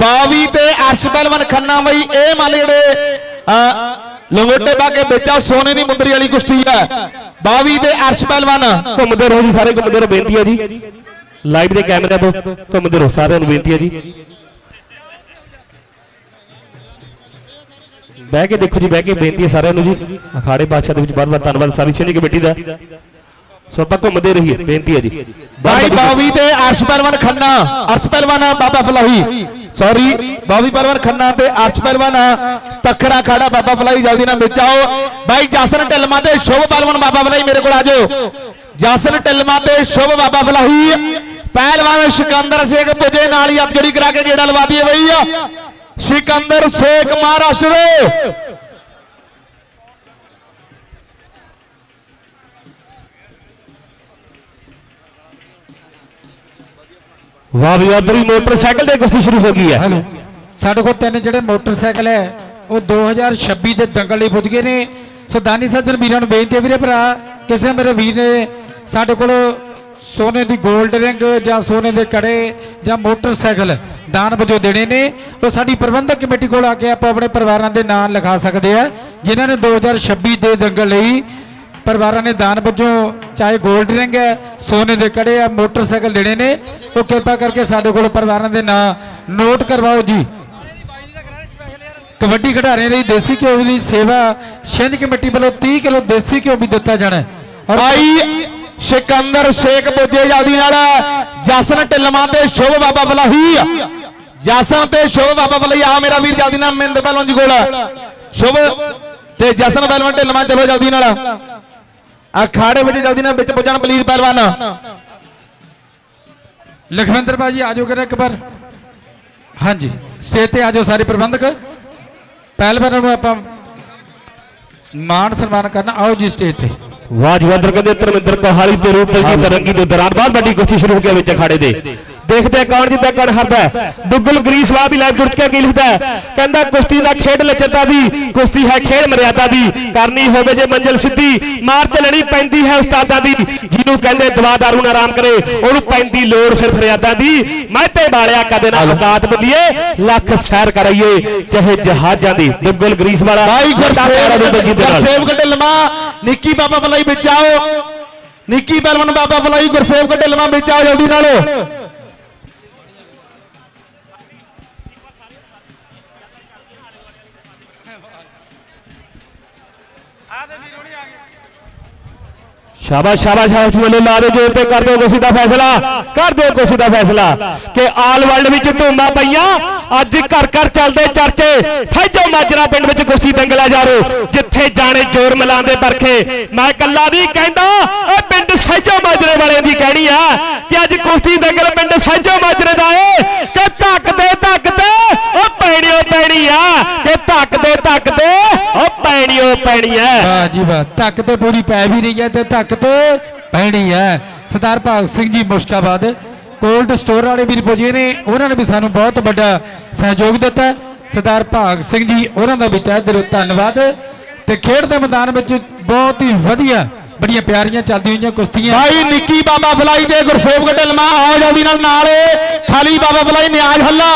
ਬਾਵੀ ਤੇ ਅਰਸ਼ ਪਹਿਲਵਾਨ ਖੰਨਾ ਬਈ ਇਹ ਮੰਨ ਜਿਹੜੇ ਲੰਗੋਟੇ ਪਾ ਕੇ ਵੇਚਾ ਸੋਨੇ ਦੀ ਮੁੰਦਰੀ ਵਾਲੀ ਕੁਸ਼ਤੀ ਹੈ। ਬਾਵੀ ਤੇ ਅਰਸ਼ ਪਹਿਲਵਾਨ ਘੁੰਮਦੇ ਰਹੋ ਜੀ ਸਾਰੇ, ਘੁੰਮਦੇ ਰਹੋ, ਬੇਨਤੀ ਹੈ ਜੀ। ਲਾਈਵ ਦੇ ਕੈਮਰੇ ਤੋਂ ਘੁੰਮਦੇ ਰਹੋ, ਸਾਰਿਆਂ ਨੂੰ ਬੇਨਤੀ ਹੈ ਜੀ। ਬਹਿ ਕੇ ਦੇਖੋ ਜੀ, ਬਹਿ ਕੇ ਬੇਨਤੀ ਹੈ ਸਾਰਿਆਂ ਨੂੰ ਜੀ। ਅਖਾੜੇ ਬਾਦਸ਼ਾਹ ਦੇ ਵਿੱਚ ਬਹੁਤ ਬਹੁਤ ਧੰਨਵਾਦ। ਸਾਰੀ ਸ਼੍ਰੇਣੀ ਕਮੇਟੀ ਦਾ। ਸੋ ਆਪਾਂ ਘੁੰਮਦੇ ਰਹੀਏ ਬੇਨਤੀ ਹੈ ਜੀ। ਭਾਈ ਬਾਵੀ ਤੇ ਅਰਸ਼ ਪਹਿਲਵਾਨ ਖੰਨਾ ਅਰਸ਼ ਪਹਿਲਵਾਨ ਬਾਬਾ ਫਲਾਹੀ। ਸੌਰੀ ਬਾਵੀ ਪਹਿਲਵਾਨ ਖੰਨਾ ਤੇ ਅਰਸ਼ ਪਹਿਲਵਾਨ ਤਖੜਾ ਖਾੜਾ ਬਾਬਾ ਫਲਾਹੀ ਜਲਦੀ ਨਾਲ ਵਿੱਚ ਆਓ ਭਾਈ ਜਸਨ ਢਿਲਮਾ ਤੇ ਸ਼ੁਭ ਪਹਿਲਵਾਨ ਬਾਬਾ ਫਲਾਹੀ ਮੇਰੇ ਕੋਲ ਆ ਜਾਓ। ਜਸਨ ਢਿਲਮਾ ਤੇ ਸ਼ੁਭ ਬਾਬਾ ਫਲਾਹੀ। ਪਹਿਲਵਾਨ ਸਿਕੰਦਰ ਸ਼ੇਖ ਪੁੱਜੇ ਨਾਲ ਹੀ ਹੱਥ ਜੋੜੀ ਕਰਾ ਕੇ ਗੇੜਾ ਲਵਾ ਦਈਏ ਬਈ। ਸਿਕੰਦਰ ਸ਼ੇਖ ਮਹਾਰਾਸ਼ਟਰ ਵਾਹ ਵੀ ਉਧਰ ਮੋਟਰਸਾਈਕਲ ਤੇ ਕੁਸ਼ਤੀ ਸ਼ੁਰੂ ਹੋ ਗਈ ਹੈ। ਹੈਲੋ। ਸਾਡੇ ਕੋਲ ਤਿੰਨ ਜਿਹੜੇ ਮੋਟਰਸਾਈਕਲ ਹੈ, ਉਹ 2026 ਦੇ ਦੰਗਲ ਲਈ ਪੁੱਜ ਗਏ ਨੇ। ਸੋ ਦਾਨੀ ਸੱਜਣ ਵੀਰਾਂ ਨੂੰ ਬੇਨਤੀ ਹੈ ਵੀਰੇ ਭਰਾ, ਕਿਸੇ ਮੇਰੇ ਵੀਰ ਨੇ ਸਾਡੇ ਕੋਲ ਸੋਨੇ ਦੀ 골ਡ ਰਿੰਗ ਜਾਂ ਸੋਨੇ ਦੇ ਕੜੇ ਜਾਂ ਮੋਟਰਸਾਈਕਲ ਦਾਨ ਵਜੋਂ ਦੇਣੇ ਨੇ। ਉਹ ਸਾਡੀ ਪ੍ਰਬੰਧਕ ਕਮੇਟੀ ਕੋਲ ਆ ਕੇ ਆਪਾਂ ਆਪਣੇ ਪਰਿਵਾਰਾਂ ਦੇ ਨਾਂ ਲਿਖਾ ਸਕਦੇ ਆ, ਜਿਨ੍ਹਾਂ ਨੇ 2026 ਦੇ ਦੰਗਲ ਲਈ ਪਰਿਵਾਰਾਂ ਨੇ ਦਾਨ ਵਜੋਂ ਚਾਹੇ 골ਡ ਰਿੰਗ ਹੈ, ਸੋਨੇ ਦੇ ਕੜੇ ਆ ਮੋਟਰਸਾਈਕਲ ਦੇਣੇ ਨੇ, ਉਹ ਕਿਰਪਾ ਕਰਕੇ ਸਾਡੇ ਕੋਲ ਪਰਿਵਾਰਾਂ ਦੇ ਨਾਂ ਨੋਟ ਕਰਵਾਓ ਜੀ। ਕਬੱਡੀ ਖਿਡਾਰੀਆਂ ਲਈ ਦੇਸੀ ਘਿਓ ਦੀ ਸੇਵਾ ਛਿੰਝ ਕਮੇਟੀ ਵੱਲੋਂ 30 ਕਿਲੋ ਦੇਸੀ ਘਿਓ ਵੀ ਦਿੱਤਾ ਜਾਣਾ ਭਾਈ ਸਿਕੰਦਰ ਸ਼ੇਖ ਪੁੱਜੇ ਜਲਦੀ ਨਾਲ ਜਸਨ ਢਿਲਮਾ ਤੇ ਸ਼ੁਭ ਬਾਬਾ ਫਲਾਹੀ ਜਸਨ ਤੇ ਸ਼ੁਭ ਬਾਬਾ ਫਲਾਹੀ ਆ ਮੇਰਾ ਵੀਰ ਜਲਦੀ ਨਾਲ ਮਿੰਦ ਪਹਿਲਵਾਨ ਜੀ ਕੋਲ। ਸ਼ੁਭ ਤੇ ਜਸਨ ਪਹਿਲਵਾਨ ਢਿਲਮਾ ਚਲੋ ਜਲਦੀ ਨਾਲ। ਅਖਾੜੇ ਵਿੱਚ ਜਲਦੀ ਨਾਲ ਵਿੱਚ ਪੁੱਜਣ ਪਲੀਜ਼ ਪਹਿਲਵਾਨ। ਲਖਵਿੰਦਰ ਬਾਜੀ ਆਜੋ ਕਰਾ ਇੱਕ ਵਾਰ। ਹਾਂਜੀ ਸਟੇਜ ਤੇ ਆਜੋ ਸਾਰੇ ਪ੍ਰਬੰਧਕ। ਪਹਿਲਵਾਨਾਂ ਨੂੰ ਆਪਾਂ ਮਾਣ ਸਨਮਾਨ ਕਰਨਾ। ਆਓ ਜੀ ਸਟੇਜ ਤੇ। ਵਾਹ ਜੀ ਵਾਦਰ ਕਹਿੰਦੇ ਧਰਮਿੰਦਰ ਕੋਹਾਲੀ ਤੇ ਰੂਪਲ ਜੀ ਤਰੰਗੀ ਦੇ ਦੌਰਾਨ ਬਹੁਤ ਵੱਡੀ ਕੁਸ਼ਤੀ ਸ਼ੁਰੂ ਹੋ ਗਈ ਵਿੱਚ ਅਖਾੜੇ ਦੇ। ਦੇਖਦੇ ਕੌਣ ਜਿੱਤਦਾ ਕੌਣ ਹਾਰਦਾ। ਦੁੱਗਲ ਗਰੀਸਵਾਲ ਵੀ ਲਾਈਵ ਜੁੜ ਕੇ ਕੀ ਲਿਖਦਾ? ਕਹਿੰਦਾ ਕੁਸ਼ਤੀ ਦਾ ਖੇਡ ਲਚਰਤਾ ਦੀ ਕੁਸ਼ਤੀ ਹੈ ਖੇਡ ਮਰਿਆਦਾ ਦੀ ਕਰਨੀ ਹੋਵੇ ਜੇ ਮੰਜ਼ਲ ਸਿੱਧੀ ਮਾਰ ਚੱਲਣੀ ਪੈਂਦੀ ਹੈ ਉਸਤਾਦਾਂ ਦੀ। ਜਿਹਨੂੰ ਕਹਿੰਦੇ ਦਵਾ ਦਾਰੂ ਨਾ ਆਰਾਮ ਕਰੇ ਉਹਨੂੰ ਪੈਂਦੀ ਲੋੜ ਫਿਰ ਫਰਿਆਦਾਂ ਦੀ। ਮੈਂ ਤੇ ਬਾਲਿਆ ਕਦੇ ਨਾ ਔਕਾਤ ਬੁੱਲੀਏ ਲੱਖ ਸੈਰ ਕਰਾਈਏ ਚਾਹੇ ਜਹਾਜ਼ਾਂ ਦੀ। ਦੁੱਗਲ ਗਰੀਸਵਾਲਾ ਭਾਈ ਗੁਰਸੇਵ ਗੁਰਸੇਵ ਗੁਰਸੇਵ ਢਿਲਮਾ ਨਿੱਕੀ ਬਾਬਾ ਫਲਾਹੀ ਵਿੱਚ ਆਓ। ਨਿੱਕੀ ਪਹਿਲਵਾਨ ਬਾਬਾ ਫਲਾਹੀ ਗੁਰਸੇਵ ਢਿਲਮਾ ਵਿੱਚ ਆਓ ਜਲਦੀ ਨਾਲ। ਸ਼ਾਬਾਸ਼ ਸ਼ਾਬਾਸ਼ ਸ਼ਾਬਾਸ਼ ਵੱਲੋਂ ਲਾ ਦੇ ਜੋਰ ਤੇ ਕਰ ਦਿਓ ਕੁਸ਼ਤੀ ਦਾ ਫੈਸਲਾ, ਕਰ ਦਿਓ ਕੁਸ਼ਤੀ ਦਾ ਫੈਸਲਾ ਕਿ ਆਲ ਵਿੱਚ ਧੂਮਾਂ ਪਈਆਂ, ਅੱਜ ਘਰ ਘਰ ਚੱਲਦੇ ਚਰਚੇ ਸਹਿਜੋ ਮਾਜਰਾ ਪਿੰਡ ਵਿੱਚ ਕੁਸ਼ਤੀ ਦੰਗਲਾ ਜਾਰੋ, ਜਿੱਥੇ ਜਾਣੇ ਜੋਰ ਮਿਲਾਉਂਦੇ ਪਰਖੇ ਮੈਂ ਕੱਲਾ ਵੀ ਕਹਿੰਦਾ, ਇਹ ਪਿੰਡ ਸਹਿਜੋ ਮਾਜਰੇ ਵਾਲਿਆਂ ਦੀ ਕਹਿਣੀ ਆ ਕਿ ਅੱਜ ਕੁਸ਼ਤੀ ਦੰਗਲ ਪਿੰਡ ਸਹਿਜੋ ਮਾਜਰੇ ਦਾ ਏ, ਕਿ ਧੱਕਦੇ ਧੱਕਦੇ ਉਹ ਪੈਣੀਓ ਪੈਣੀ ਆ ਕਿ ਧੱਕਦੇ ਧੱਕਦੇ ਉਹ ਪੈਣੀਓ ਪੈਣੀ ਆ ਵਾਹ ਜੀ ਵਾਹ ਧੱਕ ਤੇ ਪੂਰੀ ਪੈ ਵੀ ਰਹੀ ਹੈ ਤੇ ਧੱਕ ਤੇ ਪੈਣੀ ਹੈ। ਸਰਦਾਰ ਭਾਗ ਸਿੰਘ ਜੀ ਮੁਸ਼ਕਾਬਾਦ ਕੋਲਡ ਸਟੋਰ ਵਾਲੇ ਵੀ ਪੁੱਜੇ ਨੇ ਉਹਨਾਂ ਨੇ ਵੀ ਸਾਨੂੰ ਬਹੁਤ ਵੱਡਾ ਸਹਿਯੋਗ ਦਿੱਤਾ ਹੈ। ਸਰਦਾਰ ਭਾਗ ਸਿੰਘ ਜੀ ਉਹਨਾਂ ਦਾ ਵੀ ਤਹਿ ਦਿਲੋਂ ਧੰਨਵਾਦ। ਤੇ ਖੇਡ ਦੇ ਮੈਦਾਨ ਵਿੱਚ ਬਹੁਤ ਹੀ ਵਧੀਆ ਬੜੀਆਂ ਪਿਆਰੀਆਂ ਚੱਲਦੀਆਂ ਹੋਈਆਂ ਕੁਸ਼ਤੀਆਂ। ਭਾਈ ਨਿੱਕੀ ਬਾਬਾ ਫਲਾਈ ਦੇ ਗੁਰਸੇਵ ਢਿਲਮਾ ਆਓ ਜਲਦੀ ਨਾਲ ਨਾਲੇ। ਖਾਲੀ ਬਾਬਾ ਫਲਾਈ ਨਿਆਜ ਹੱਲਾ।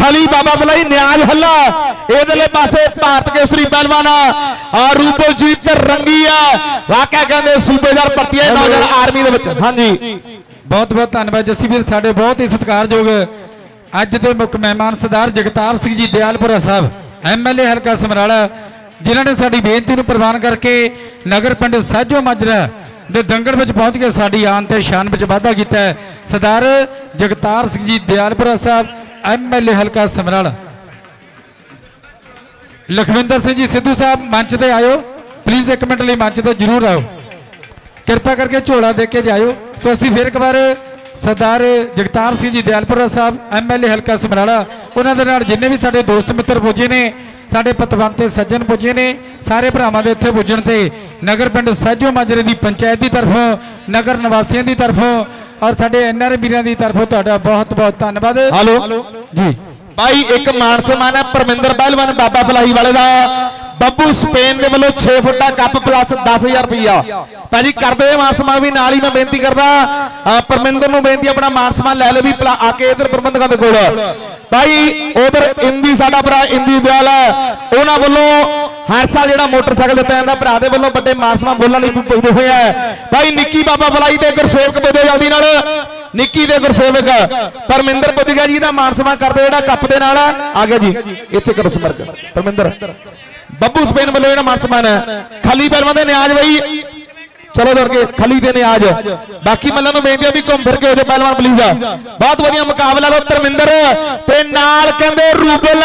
ਖਾਲੀ ਬਾਬਾ ਫਲਾਈ ਨਿਆਜ ਹੱਲਾ। ਇਹਦੇਲੇ ਪਾਸੇ ਭਾਰਤ ਕੇਸਰੀ ਪਹਿਲਵਾਨ ਆ। ਰੂਪਲਜੀਤ ਤੇ ਰੰਗੀ ਆ। ਵਾਕਿਆ ਕਹਿੰਦੇ ਸੂਬੇਦਾਰ ਪਰਤੀਏ ਨੌਜਵਾਨ ਆਰਮੀ ਦੇ ਵਿੱਚ। ਹਾਂਜੀ। ਬਹੁਤ ਬਹੁਤ ਧੰਨਵਾਦ ਜੱਸੀ ਵੀਰ ਸਾਡੇ ਬਹੁਤ ਹੀ ਸਤਿਕਾਰਯੋਗ ਅੱਜ ਦੇ ਮੁੱਖ ਮਹਿਮਾਨ ਸਰਦਾਰ ਜਗਤਾਰ ਸਿੰਘ ਜੀ ਦਿਆਲਪੁਰਾ ਸਾਹਿਬ ਐਮਐਲਏ ਹਲਕਾ ਸਮਰਾਲਾ ਜਿਨ੍ਹਾਂ ਨੇ ਸਾਡੀ ਬੇਨਤੀ ਨੂੰ ਪ੍ਰਵਾਨ ਕਰਕੇ ਨਗਰ ਪਿੰਡ ਸਾਜੋ ਮਾਜਰਾ ਦੇ ਦੰਗਲ ਵਿੱਚ ਪਹੁੰਚ ਕੇ ਸਾਡੀ ਆਨ ਤੇ ਸ਼ਾਨ ਵਿੱਚ ਵਾਧਾ ਕੀਤਾ ਹੈ। ਸਰਦਾਰ ਜਗਤਾਰ ਸਿੰਘ ਜੀ ਦਿਆਲਪੁਰਾ ਸਾਹਿਬ ਐਮਐਲਏ ਹਲਕਾ ਸਮਰਾਲਾ। ਲਖਵਿੰਦਰ ਸਿੰਘ ਜੀ ਸਿੱਧੂ ਸਾਹਿਬ ਮੰਚ ਤੇ ਆਇਓ। ਪਲੀਜ਼ ਇੱਕ ਮਿੰਟ ਲਈ ਮੰਚ ਤੇ ਜ਼ਰੂਰ ਆਓ। ਕਿਰਪਾ ਕਰਕੇ ਝੋਲਾ ਦੇ ਕੇ ਜਾਇਓ। ਸੋ ਅਸੀਂ ਫਿਰ ਇੱਕ ਵਾਰ ਸਰਦਾਰ ਜਗਤਾਰ ਸਿੰਘ ਜੀ ਦਿਆਲਪੁਰਾ ਸਾਹਿਬ ਐਮਐਲਏ ਹਲਕਾ ਸਮਰਾਲਾ ਉਹਨਾਂ ਦੇ ਨਾਲ ਜਿੰਨੇ ਵੀ ਸਾਡੇ ਦੋਸਤ ਮਿੱਤਰ ਪੁੱਜੇ ਨੇ ਸਾਡੇ ਪਤਵੰਤੇ ਸੱਜਣ ਪੁੱਜੇ ਨੇ ਸਾਰੇ ਭਰਾਵਾਂ ਦੇ ਇੱਥੇ ਪੁੱਜਣ ਤੇ ਨਗਰ ਪਿੰਡ ਸਾਜੋ ਮਾਜਰੇ ਦੀ ਪੰਚਾਇਤ ਦੀ ਤਰਫੋਂ ਨਗਰ ਨਿਵਾਸੀਆਂ ਦੀ ਤਰਫੋਂ ਔਰ ਸਾਡੇ ਐਨਆਰ ਵੀਰਾਂ ਦੀ ਤਰਫੋਂ ਤੁਹਾਡਾ ਬਹੁਤ ਬਹੁਤ ਧੰਨਵਾਦ ਹਲੋ ਜੀ। ਭਾਈ ਇੱਕ ਮਾਨ ਸਨਮਾਨ ਹੈ ਪਰਮਿੰਦਰ ਪਹਿਲਵਾਨ ਬਾਬਾ ਫਲਾਹੀ ਵਾਲੇ ਦਾ। ਬੱਬੂ ਸਪੇਨ ਦੇ ਵੱਲੋਂ 6 ਫੁੱਟਾ ਕੱਪ ਪਲੱਸ 10000 ਰੁਪਇਆ ਭਾਜੀ, ਕਰਦੇ ਮਾਨ ਸਨਮਾਨ ਵੀ, ਨਾਲ ਹੀ ਮੈਂ ਬੇਨਤੀ ਕਰਦਾ ਪਰਮਿੰਦਰ ਨੂੰ ਬੇਨਤੀ ਆਪਣਾ ਮਾਨ ਸਨਮਾਨ ਲੈ ਲੈ ਵੀ ਆ ਕੇ ਇਧਰ ਪ੍ਰਬੰਧਕਾਂ ਦੇ ਕੋਲ। ਭਾਈ ਉਧਰ ਇੰਦੀ, ਸਾਡਾ ਭਰਾ ਇੰਦੀ ਦਿਆਲ ਹੈ। ਉਹਨਾਂ ਵੱਲੋਂ ਹਰ ਸਾਲ ਜਿਹੜਾ ਮੋਟਰਸਾਈਕਲ ਦਿੱਤਾ ਜਾਂਦਾ, ਭਰਾ ਦੇ ਵੱਲੋਂ ਵੱਡੇ ਮਾਨ ਸਨਮਾਨ ਬੋਲਣ ਲਈ ਪੁੱਜਦੇ ਹੋਏ ਆ। ਭਾਈ ਨਿੱਕੀ ਬਾਬਾ ਫਲਾਈ ਤੇ ਗੁਰਸੇਵਕ ਬੋਲੋ ਜਲਦੀ ਨਾਲ। ਨਿੱਕੀ ਦੇ ਗੁਰਸੇਵਕ ਪਰਮਿੰਦਰ ਪੁੱਜ ਜੀ ਦਾ ਮਾਨ ਸਨਮਾਨ ਕਰਦੇ ਜਿਹੜਾ ਕੱਪ ਦੇ ਨਾਲ ਆ। ਗਿਆ ਜੀ। ਇੱਥੇ ਕਰੋ ਸਮਰਕ ਪਰਮਿੰਦਰ, ਬੱਬੂ ਸਪੇਨ ਵੱਲੋਂ ਜਿਹੜਾ ਮਾਨ ਸਨਮਾਨ ਹੈ, ਖਾਲੀ ਪਹਿਲਵਾਨ ਦੇ ਨਿਆਜ ਬਈ। ਚਲੋ ਦੌੜ ਕੇ ਖਲੀ ਦੇ ਨਿਆਜ। ਬਾਕੀ ਮੱਲਾਂ ਨੂੰ ਬੇਨਤੀ ਆ ਵੀ ਘੁੰਮ ਫਿਰ ਕੇ ਹੋ ਪਹਿਲਵਾਨ ਪਲੀਜ਼ ਬਹੁਤ ਵਧੀਆ ਮੁਕਾਬਲਾ ਦਾ ਪਰਮਿੰਦਰ ਤੇ ਨਾਲ ਕਹਿੰਦੇ ਰੂਬਲ।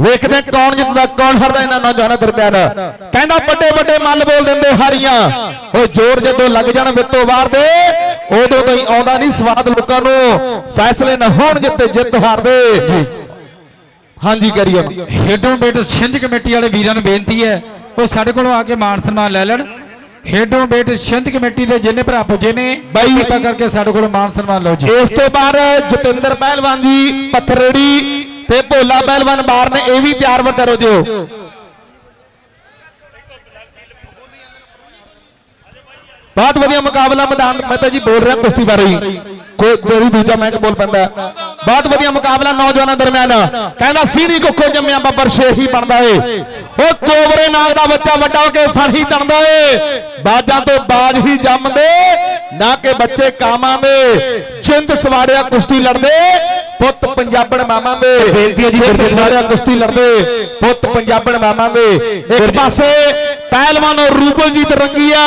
ਵੇਖਦੇ ਕੌਣ ਜਿੱਤਦਾ, ਕੌਣ ਹਾਰਦਾ ਇਹਨਾਂ ਨੌਜਵਾਨਾਂ ਦਰਮਿਆਨ। ਕਹਿੰਦਾ ਵੱਡੇ ਵੱਡੇ ਮੱਲ ਬੋਲ ਦਿੰਦੇ ਹਾਰੀਆਂ। ਉਹ ਜ਼ੋਰ ਜਦੋਂ ਲੱਗ ਜਾਣ ਵਿੱਤੋਂ ਬਾਹਰ ਦੇ। ਉਦੋਂ ਤੋਂ ਹੀ ਆਉਂਦਾ ਨਹੀਂ ਸਵਾਦ ਲੋਕਾਂ ਨੂੰ। ਫੈਸਲੇ ਨਾ ਹੋਣ ਜਿੱਤੇ ਜਿੱਤ ਹਾਰ ਦੇ ਹਾਂਜੀ ਕਰੀਏ ਹੇਡੋਂ ਬੇਟ ਛਿੰਝ ਕਮੇਟੀ ਵਾਲੇ ਵੀਰਾਂ ਨੂੰ ਬੇਨਤੀ ਹੈ ਉਹ ਸਾਡੇ ਕੋਲੋਂ ਆ ਕੇ ਮਾਨ ਸਨਮਾਨ ਲੈ ਲੈਣ। ਹੇਡੋਂ ਬੇਟ ਛਿੰਝ ਕਮੇਟੀ ਦੇ ਜਿੰਨੇ ਭਰਾ ਪੁੱਜੇ ਨੇ ਬਾਈ- ਕਿਰਪਾ ਕਰਕੇ ਸਾਡੇ ਕੋਲੋਂ ਮਾਨ ਸਨਮਾਨ ਲਓ ਜੀ। ਇਸ ਤੋਂ ਬਾਅਦ ਜਤਿੰਦਰ ਪਹਿਲਵਾਨ ਜੀ ਪੱਥਰੜੀ ਤੇ ਭੋਲਾ ਪਹਿਲਵਾਨ ਬਾਰ ਨੇ ਇਹ ਵੀ ਤਿਆਰ ਵਰ ਕਰੋ ਜੋ ਬਹੁਤ ਵਧੀਆ ਮੁਕਾਬਲਾ ਮੈਦਾਨ ਮੈਂ ਤਾਂ ਜੀ ਬੋਲ ਰਿਹਾ ਕੁਸ਼ਤੀ ਬਾਰੇ ਹੀ। ਕੋਈ ਕੋਈ ਦੂਜਾ ਮੈਂ ਬੋਲ ਪੈਂਦਾ। ਬਹੁਤ ਵਧੀਆ ਮੁਕਾਬਲਾ ਨੌਜਵਾਨਾਂ ਦਰਮਿਆਨ। ਕਹਿੰਦਾ ਸੀਣੀ ਕੁੱਖੋ ਜੰਮਿਆ ਬੱਬਰ ਸ਼ੇਖ ਹੀ ਬਣਦਾ ਏ। ਉਹ ਕੋਬਰੇ ਨਾਗ ਦਾ ਬੱਚਾ ਵੱਡਾ ਹੋ ਕੇ ਫਣੀ ਤਣਦਾ ਏ। ਬਾਜਾਂ ਤੋਂ ਬਾਜ ਹੀ ਜੰਮਦੇ ਨਾ ਕਿ ਬੱਚੇ ਕਾਮਾਂ ਦੇ। ਚਿੰਤ ਸਵਾੜਿਆ ਕੁਸ਼ਤੀ ਲੜਦੇ ਪੁੱਤ ਪੰਜਾਬਣ ਮਾਮਾ ਦੇ। ਬੇਨਤੀ ਹੈ ਜੀ। ਸਵਾੜਿਆ ਕੁਸ਼ਤੀ ਲੜਦੇ ਪੁੱਤ ਪੰਜਾਬਣ ਮਾਮਾ ਦੇ। ਇੱਕ ਪਾਸੇ ਪਹਿਲਵਾਨ ਰੂਬਲਜੀਤ ਰੰਗੀਆ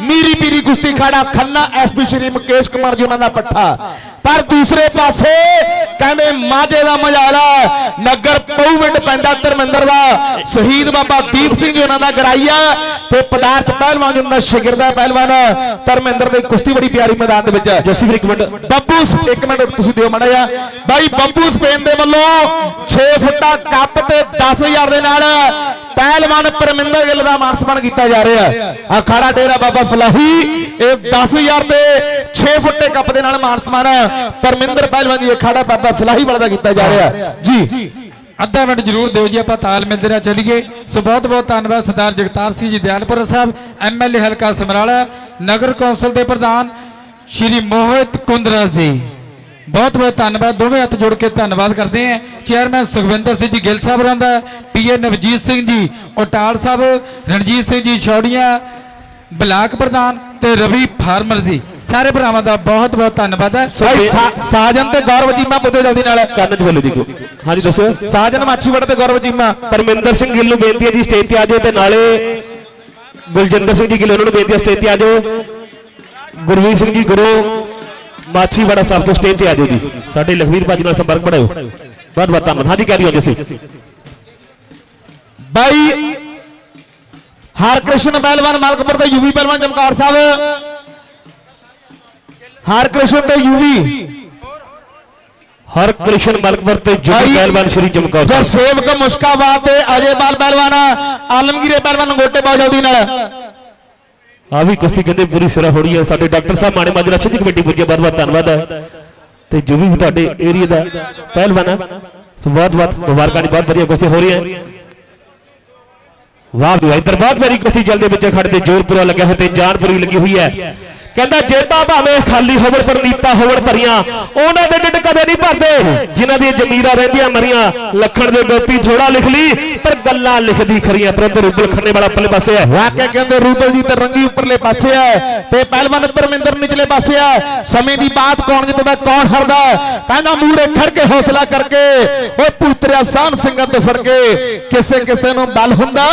ਮੀਰੀ ਪੀਰੀ ਕੁਸ਼ਤੀ ਖਾੜਾ ਖੰਨਾ ਐਸਪੀ ਸ਼੍ਰੀ ਮੁਕੇਸ਼ ਕੁਮਾਰ ਜੀ ਉਹਨਾਂ ਦਾ ਪੱਠਾ। ਪਰ ਦੂਸਰੇ ਪਾਸੇ ਕਹਿੰਦੇ ਮਾਝੇ ਦਾ ਮਜਾਲਾ ਨਗਰ ਪਉਵਿੰਡ ਪੈਂਦਾ ਧਰਮਿੰਦਰ ਦਾ ਸ਼ਹੀਦ ਬਾਬਾ ਦੀਪ ਸਿੰਘ ਜੀ ਉਹਨਾਂ ਦਾ ਗਰਾਈਆ ਤੇ ਪਦਾਰਥ ਪਹਿਲਵਾਨ ਜੀ ਉਹਨਾਂ ਦਾ ਸ਼ਾਗਿਰਦਾ ਪਹਿਲਵਾਨ ਧਰਮਿੰਦਰ ਦੀ ਕੁਸ਼ਤੀ ਬੜੀ ਪਿਆਰੀ ਮੈਦਾਨ ਦੇ ਵਿੱਚ ਜੱਸੀ ਵੀਰ ਇੱਕ ਮਿੰਟ। ਬੱਬੂ ਇੱਕ ਮਿੰਟ ਤੁਸੀਂ ਦਿਓ ਮੜਾ ਜਾ ਬਾਈ ਬੱਬੂ ਸਪੇਨ ਦੇ ਵੱਲੋਂ 6 ਫੁੱਟਾ ਕੱਪ ਤੇ 10000 ਦੇ ਨਾਲ ਪਹਿਲਵਾਨ ਪਰਮਿੰਦਰ ਗਿੱਲ ਦਾ ਮਾਨ ਸਨਮਾਨ ਕੀਤਾ ਜਾ ਰਿਹਾ। ਹੈ ਅਖਾੜਾ ਡੇਰਾ ਬਾਬਾ ਫਲਾਹੀ, ਇਹ 10000 ਤੇ 6 ਫੁੱਟੇ ਕੱਪ ਦੇ ਨਾਲ ਮਾਨ ਸਨਮਾਨ ਪਰਮਿੰਦਰ ਪਹਿਲਵਾਨ ਜੀ ਅਖਾੜਾ ਬਾਬਾ ਫਲਾਹੀ ਵਾਲਾ ਦਾ ਕੀਤਾ ਜਾ ਰਿਹਾ। ਜੀ। ਅੱਧਾ ਮਿੰਟ ਜ਼ਰੂਰ ਦਿਓ ਜੀ, ਆਪਾਂ ਤਾਲਮੇਲ ਦੇ ਰਹਿ ਚੱਲੀਏ। ਸੋ ਬਹੁਤ ਬਹੁਤ ਧੰਨਵਾਦ ਸਰਦਾਰ ਜਗਤਾਰ ਸਿੰਘ ਜੀ, ਦਿਆਲਪੁਰ ਸਾਹਿਬ ਐਮਐਲਏ ਹਲਕਾ ਸਮਰਾਲਾ, ਨਗਰ ਕੌਂਸਲ ਦੇ ਪ੍ਰਧਾਨ ਸ਼੍ਰੀ ਮੋਹਿਤ ਕੁੰਦਰਾਜ ਜੀ। ਬਹੁਤ ਬਹੁਤ ਧੰਨਵਾਦ ਦੋਵੇਂ ਹੱਥ ਜੋੜ ਕੇ ਧੰਨਵਾਦ ਕਰਦੇ ਹਾਂ। ਚੇਅਰਮੈਨ ਸੁਖਵਿੰਦਰ ਸਿੰਘ ਜੀ ਗਿੱਲ ਸਾਹਿਬ ਹੋਰਾਂ ਦਾ ਪੀਏ ਨਵਜੀਤ ਸਿੰਘ ਜੀ ਉਟਾਲ ਸਾਹਿਬ ਰਣਜੀਤ ਸਿੰਘ ਜੀ ਛੌੜੀਆਂ ਬਲਾਕ ਪ੍ਰਧਾਨ ਤੇ ਰਵੀ ਫਾਰਮਰ ਜੀ। ਸਾਰੇ ਭਰਾਵਾਂ ਦਾ ਬਹੁਤ ਬਹੁਤ ਧੰਨਵਾਦ ਹੈ। ਸਾਜਨ ਤੇ ਗੌਰਵ ਜੀਮਾ ਪੁੱਛੋ ਜਲਦੀ ਨਾਲ। ਕੰਨ ਚ ਬੋਲੋ ਕੋ। ਹਾਂਜੀ ਦੱਸੋ। ਸਾਜਨ ਮਾਛੀਵਾੜਾ ਤੇ ਗੌਰਵ ਜੀਮਾ। ਪਰਮਿੰਦਰ ਸਿੰਘ ਗਿੱਲ ਨੂੰ ਬੇਨਤੀ ਹੈ ਜੀ ਸਟੇਜ ਤੇ ਆ ਜਾਓ ਤੇ ਨਾਲੇ ਗੁਲਜਿੰਦਰ ਸਿੰਘ ਜੀ ਗਿੱਲ ਉਹਨਾਂ ਨੂੰ ਬੇਨਤੀ ਹੈ ਸਟੇਜ ਤੇ ਆ ਜਾਓ। ਗੁਰਵੀਰ ਸਿੰਘ ਜੀ ਗੁਰੂ। ਮਾਛੀਵਾੜਾ ਸਾਹਿਬ ਤੋਂ ਸਟੇਜ ਤੇ ਆ ਜਾਓ ਜੀ। ਸਾਡੇ ਲਖਵੀਰ ਭਾਜੀ ਨਾਲ ਸੰਪਰਕ ਬਣਾਓ ਬਹੁਤ ਬਹੁਤ ਧੰਨਵਾਦ। ਹਾਂਜੀ ਕਹਿ ਦਿਓ ਜੱਸੀ ਬਾਈ ਹਰਕ੍ਰਿਸ਼ਨ ਪਹਿਲਵਾਨ ਮਾਲਕਪੁਰ ਦੇ ਯੂਵੀ ਪਹਿਲਵਾਨ ਚਮਕਾਰ ਸਾਹਿਬ। ਹਰਕ੍ਰਿਸ਼ਨ ਤੇ ਯੂਵੀ ਹਰ ਕ੍ਰਿਸ਼ਨ ਮਲਕਪੁਰ ਤੇ ਜੁਗੀ ਪਹਿਲਵਾਨ ਸ਼੍ਰੀ ਚਮਕੌਰ ਜਰ ਸਾਹਿਬ। ਸੇਵਕ ਮੁਸ਼ਕਾਬਾਦ ਤੇ ਅਜੇਪਾਲ ਪਹਿਲਵਾਨ ਆਲਮਗੀਰੇ ਪਹਿਲਵਾਨ ਗੋਟੇ ਬਹੁਤ ਜਲਦੀ ਨਾਲ। ਆ ਵੀ ਕੁਸ਼ਤੀ ਕਹਿੰਦੇ ਪੂਰੀ ਸਿਰਾ ਹੋ ਰਹੀ ਹੈ। ਸਾਡੇ ਡਾਕਟਰ ਸਾਹਿਬ ਮਾਣੇ ਮਾਜਰਾ ਛਿੰਝ ਕਮੇਟੀ ਪੁੱਜੇ ਬਹੁਤ ਬਹੁਤ ਧੰਨਵਾਦ ਹੈ। ਤੇ ਜੋ ਵੀ ਤੁਹਾਡੇ ਏਰੀਆ ਦਾ ਪਹਿਲਵਾਨ ਹੈ, ਸੋ ਬਹੁਤ ਬਹੁਤ ਮੁਬਾਰਕਾਂ ਦੀ ਬਹੁਤ ਵਧੀਆ ਕੁਸ਼ਤੀ ਹੋ ਰਹੀ ਹੈ। ਵਾਹ ਵੀ ਇੱਧਰ ਬਹੁਤ ਮੇਰੀ ਕੁਸ਼ਤੀ ਜਲਦੀ ਵਿੱਚ ਖੜਦੇ ਜ਼ੋਰ ਪੂਰਾ ਲੱਗਿਆ ਹੋਇਆ ਤੇ ਜਾਨ ਪੂਰੀ ਲੱਗੀ ਹੋਈ ਹੈ। ਕਹਿੰਦਾ ਜੇਤਾ ਭਾਵੇਂ ਖਾਲੀ ਹੋਵਣ ਪਰ ਨੀਤਾ ਹੋਵਣ ਭਰੀਆਂ ਉਹਨਾਂ ਦੇ ਢਿੱਡ ਕਦੇ ਨਹੀਂ ਭਰਦੇ। ਜਿਨ੍ਹਾਂ ਦੀਆਂ ਜ਼ਮੀਰਾਂ ਰਹਿੰਦੀਆਂ ਮਰੀਆਂ, ਲੱਖਣ ਦੇ ਗੋਪੀ ਥੋੜਾ ਲਿਖ ਲਈ, ਪਰ ਗੱਲਾਂ ਲਿਖਦੀ ਖਰੀਆਂ ਪਰੰਤੂ ਰੂਬਲ ਖੰਨੇ ਵਾਲਾ ਪੱਲੇ ਪਾਸੇ ਹੈ। ਵਾਕਿਆ ਕਹਿੰਦੇ ਰੂਬਲ ਜੀ ਤੇ ਰੰਗੀ ਉੱਪਰਲੇ ਪਾਸੇ ਹੈ ਤੇ ਪਹਿਲਵਾਨ ਧਰਮਿੰਦਰ ਨਿਚਲੇ ਪਾਸੇ ਹੈ। ਸਮੇਂ ਦੀ ਬਾਤ ਕੌਣ ਜਿੱਤਦਾ, ਕੌਣ ਹਰਦਾ ਕਹਿੰਦਾ ਮੂਰੇ ਖੜ ਕੇ ਹੌਸਲਾ ਕਰਕੇ, ਓਏ ਪੁੱਤਰਿਆ ਸਾਨ ਸਿੰਘਾਂ ਤੋਂ ਫੜ ਕੇ, ਕਿਸੇ ਕਿਸੇ ਨੂੰ ਬਲ ਹੁੰਦਾ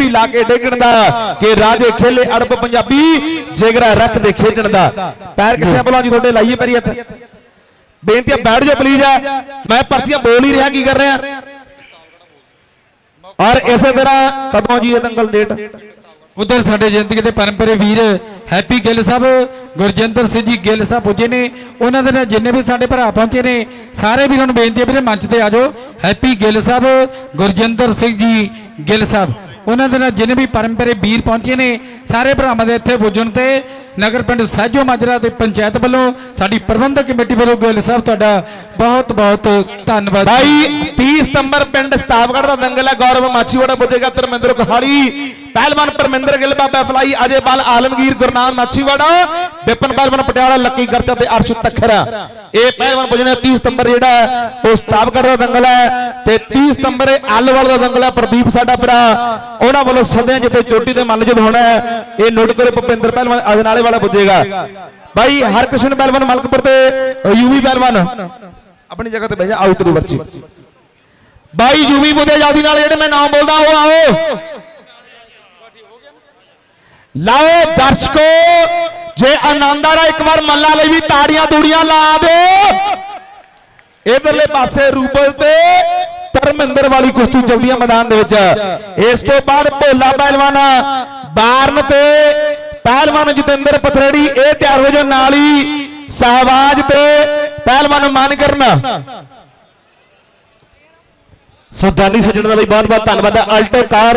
ਥਿੱਪੀ ਲਾ ਕੇ ਡੇਗਣ ਦਾ, ਕਿ ਰਾਜੇ ਖੇਲੇ ਅੜਬ ਪੰਜਾਬੀ ਜਿਗਰਾ ਰੱਖ ਦੇ ਖੇਡਣ ਦਾ। ਪੈਰ ਕਿੱਥੇ ਬੋਲਾਂ ਜੀ, ਤੁਹਾਡੇ ਲਾਈਏ ਪੈਰੀ ਇੱਥੇ ਬੇਨਤੀ ਹੈ ਬੈਠ ਜਾਓ ਪਲੀਜ਼ ਮੈਂ ਪਰਚੀਆਂ ਬੋਲ ਹੀ ਰਿਹਾ, ਕੀ ਕਰ ਰਿਹਾ? ਔਰ ਇਸੇ ਤਰ੍ਹਾਂ, ਕਦੋਂ ਜੀ ਇਹ ਦੰਗਲ ਡੇਟ ਉਧਰ ਸਾਡੇ ਜ਼ਿੰਦਗੀ ਦੇ ਪਰੰਪਰੇ ਵੀਰ ਹੈਪੀ ਗਿੱਲ ਸਾਹਿਬ, ਗੁਰਜਿੰਦਰ ਸਿੰਘ ਜੀ ਗਿੱਲ ਸਾਹਿਬ ਪੁੱਜੇ ਨੇ। ਉਹਨਾਂ ਦੇ ਨਾਲ ਜਿੰਨੇ ਵੀ ਸਾਡੇ ਭਰਾ ਪਹੁੰਚੇ ਨੇ, ਸਾਰੇ ਵੀਰਾਂ ਨੂੰ ਬੇਨਤੀ ਹੈ ਵੀਰੇ ਮੰਚ ਤੇ ਆ ਜਾਓ। ਹੈਪੀ ਗਿੱਲ ਸਾਹਿਬ, ਗੁਰਜਿੰਦਰ ਸਿੰਘ ਜੀ ਗਿੱਲ ਸਾਹਿਬ। ਉਹਨਾਂ ਦੇ ਨਾਲ ਜਿੰਨੇ ਵੀ ਪਰੰਪਰੇ ਵੀਰ ਪਹੁੰਚੇ ਨੇ, ਸਾਰੇ ਭਰਾਵਾਂ ਦੇ ਇੱਥੇ ਪੁੱਜਣ ਤੇ ਨਗਰ ਪਿੰਡ ਸਾਜੋ ਮਾਜਰਾ ਤੇ ਪੰਚਾਇਤ ਵੱਲੋਂ ਸਾਡੀ ਪ੍ਰਬੰਧਕ ਕਮੇਟੀ ਵੱਲੋਂ ਗੋਇਲ ਸਾਹਿਬ ਤੁਹਾਡਾ ਬਹੁਤ ਬਹੁਤ ਧੰਨਵਾਦ। ਭਾਈ 30 ਸਤੰਬਰ ਪਿੰਡ ਸਤਾਬਗੜ ਦਾ ਦੰਗਲ ਹੈ, ਗੌਰਵ ਮਾਛੀਵਾੜਾ ਪੁੱਜੇਗਾ ਧਰਮਿੰਦਰ ਕੋਹਾੜੀ, ਪਹਿਲਵਾਨ ਪਰਮਿੰਦਰ ਗਿੱਲ, ਬਾਬਾ ਫਲਾਈ ਅਜੇਪਾਲ ਆਲਮਗੀਰ ਗੁਰਨਾਮ ਮਾਛੀਵਾੜਾ, ਵਿਪਨ ਪਹਿਲਵਾਨ ਪਟਿਆਲਾ, ਲੱਕੀ ਗਰਚਾ ਤੇ ਅਰਸ਼ ਤਖਰਾ। ਇਹ ਪਹਿਲਵਾਨ ਪੁੱਜਣੇ 30 ਸਤੰਬਰ ਜਿਹੜਾ ਉਹ ਸਤਾਬਗੜ ਦਾ ਦੰਗਲ ਹੈ ਤੇ 30 ਸਤੰਬਰ ਇਹ ਆਲਵਾਲ ਦਾ ਦੰਗਲ ਹੈ, ਪ੍ਰਦੀਪ ਸਾਡਾ ਭਰਾ। ਉਹਨਾਂ ਵੱਲੋਂ ਸਦਿਆਂ ਜਿੱਥੇ ਚੋਟੀ ਤੇ ਮੱਲ ਹੋਣਾ ਹੈ, ਇਹ ਨੋਟ ਕਰੋ ਭੁਪਿੰਦਰ ਪਹਿਲਵਾਨ ਅਜਨਾਲੇ ਵਾਲਾ ਪੁੱਜੇਗਾ। ਭਾਈ ਹਰਕ੍ਰਿਸ਼ਨ ਪਹਿਲਵਾਨ ਮਲਕਪੁਰ ਤੇ ਯੂਵੀ ਪਹਿਲਵਾਨ ਆਪਣੀ ਜਗ੍ਹਾ ਤੇ ਬਹਿ ਜਾ ਆਓ ਤੇਰੀ ਬੱਚੀ ਬਾਈ ਜੂਵੀ ਮੁੰਡੇ ਜਾਦੀ ਨਾਲ ਜਿਹੜੇ ਮੈਂ ਨਾਮ ਬੋਲਦਾ ਉਹ ਆਓ। ਲਾਓ ਦਰਸ਼ਕੋ ਜੇ ਆਨੰਦ ਆ ਰਿਹਾ ਇੱਕ ਵਾਰ ਮੱਲਾ ਲਈ ਵੀ ਤਾੜੀਆਂ ਤੂੜੀਆਂ ਲਾ ਦਿਓ। ਇਧਰਲੇ ਪਾਸੇ ਰੂਬਲ ਤੇ ਧਰਮਿੰਦਰ ਵਾਲੀ ਕੁਸ਼ਤੀ ਚੱਲਦੀ ਹੈ ਮੈਦਾਨ ਦੇ ਵਿੱਚ। ਇਸ ਤੋਂ ਬਾਅਦ ਭੋਲਾ ਪਹਿਲਵਾਨ ਬਾਰਨ ਤੇ ਪਹਿਲਵਾਨ ਜਤਿੰਦਰ ਪਥਰੜੀ ਇਹ ਤਿਆਰ ਹੋ ਜਾ ਨਾਲ ਹੀ ਸਹਵਾਜ ਤੇ ਪਹਿਲਵਾਨ ਮਨ ਕਰਨਾ ਸੋ ਦਾਨੀ ਸੱਜਣ ਦਾ ਬਈ ਬਹੁਤ ਬਹੁਤ ਧੰਨਵਾਦ ਹੈ Alto car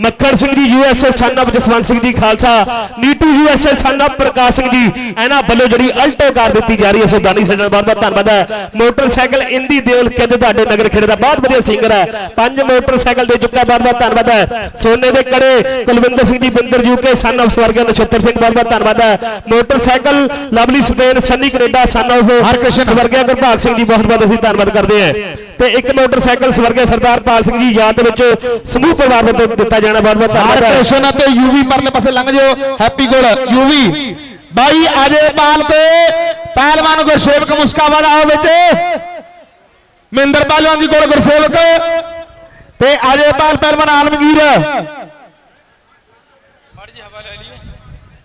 Makhan Singh ji USA son of Jaswant Singh ji Khalsa Neetu USA son of Parkash Singh ji. ਇਹਨਾਂ ਵੱਲੋਂ ਜਿਹੜੀ ਅਲਟੋ ਕਾਰ ਦਿੱਤੀ ਜਾ ਰਹੀ ਹੈ ਸੋ ਦਾਨੀ ਸੱਜਣ ਬਹੁਤ ਬਹੁਤ ਧੰਨਵਾਦ ਹੈ ਮੋਟਰਸਾਈਕਲ ਇੰਦੀ ਦੇਵਲ ਕਹਿੰਦੇ ਤੁਹਾਡੇ ਨਗਰ ਖੇੜੇ ਦਾ ਬਹੁਤ ਵਧੀਆ ਸਿੰਗਰ ਹੈ ਪੰਜ ਮੋਟਰਸਾਈਕਲ ਦੇ ਚੁੱਕਾ ਬਹੁਤ ਬਹੁਤ ਧੰਨਵਾਦ ਹੈ ਸੋਨੇ ਦੇ ਕੜੇ Kulwinder Singh ji Binder UK son of ਸਵਰਗਿਆ ਨਛੱਤਰ ਸਿੰਘ ਬਹੁਤ ਬਹੁਤ ਧੰਨਵਾਦ ਹੈ motorcycle Lovely Spain Sunny Canada son of Harkrishan. ਸਵਰਗਿਆ Gurbhag Singh ji ਬਹੁਤ ਬਹੁਤ ਅਸੀਂ ਧੰਨਵਾਦ ਕਰਦੇ ਹਾਂ ਤੇ ਇੱਕ ਮੋਟਰਸਾਈਕਲ ਸਵਰਗੇ ਸਰਦਾਰ ਪਾਲ ਸਿੰਘ ਜੀ ਯਾਦ ਦੇ ਵਿੱਚ ਸਮੂਹ ਪਰਿਵਾਰ ਵੱਲੋਂ ਦਿੱਤਾ ਜਾਣਾ ਬਹੁਤ ਬਹੁਤ ਧੰਨਵਾਦ। ਹਰਕ੍ਰਿਸ਼ਨ ਅਤੇ ਯੂਵੀ ਪਰਲੇ ਪਾਸੇ ਲੰਘ ਜਿਓ। ਹੈਪੀ ਗੋਲ ਯੂਵੀ ਬਾਈ ਅਜੇਪਾਲ ਤੇ ਪਹਿਲਵਾਨ ਗੁਰਸੇਵਕ ਮੁਸਕਾਵਾਲਾ ਆਓ ਵਿੱਚ। ਮਹਿੰਦਰ ਪਹਿਲਵਾਨ ਜੀ ਕੋਲ ਗੁਰਸੇਵਕ। ਤੇ ਅਜੇਪਾਲ ਪਹਿਲਵਾਨ ਆਲਮਗੀਰ।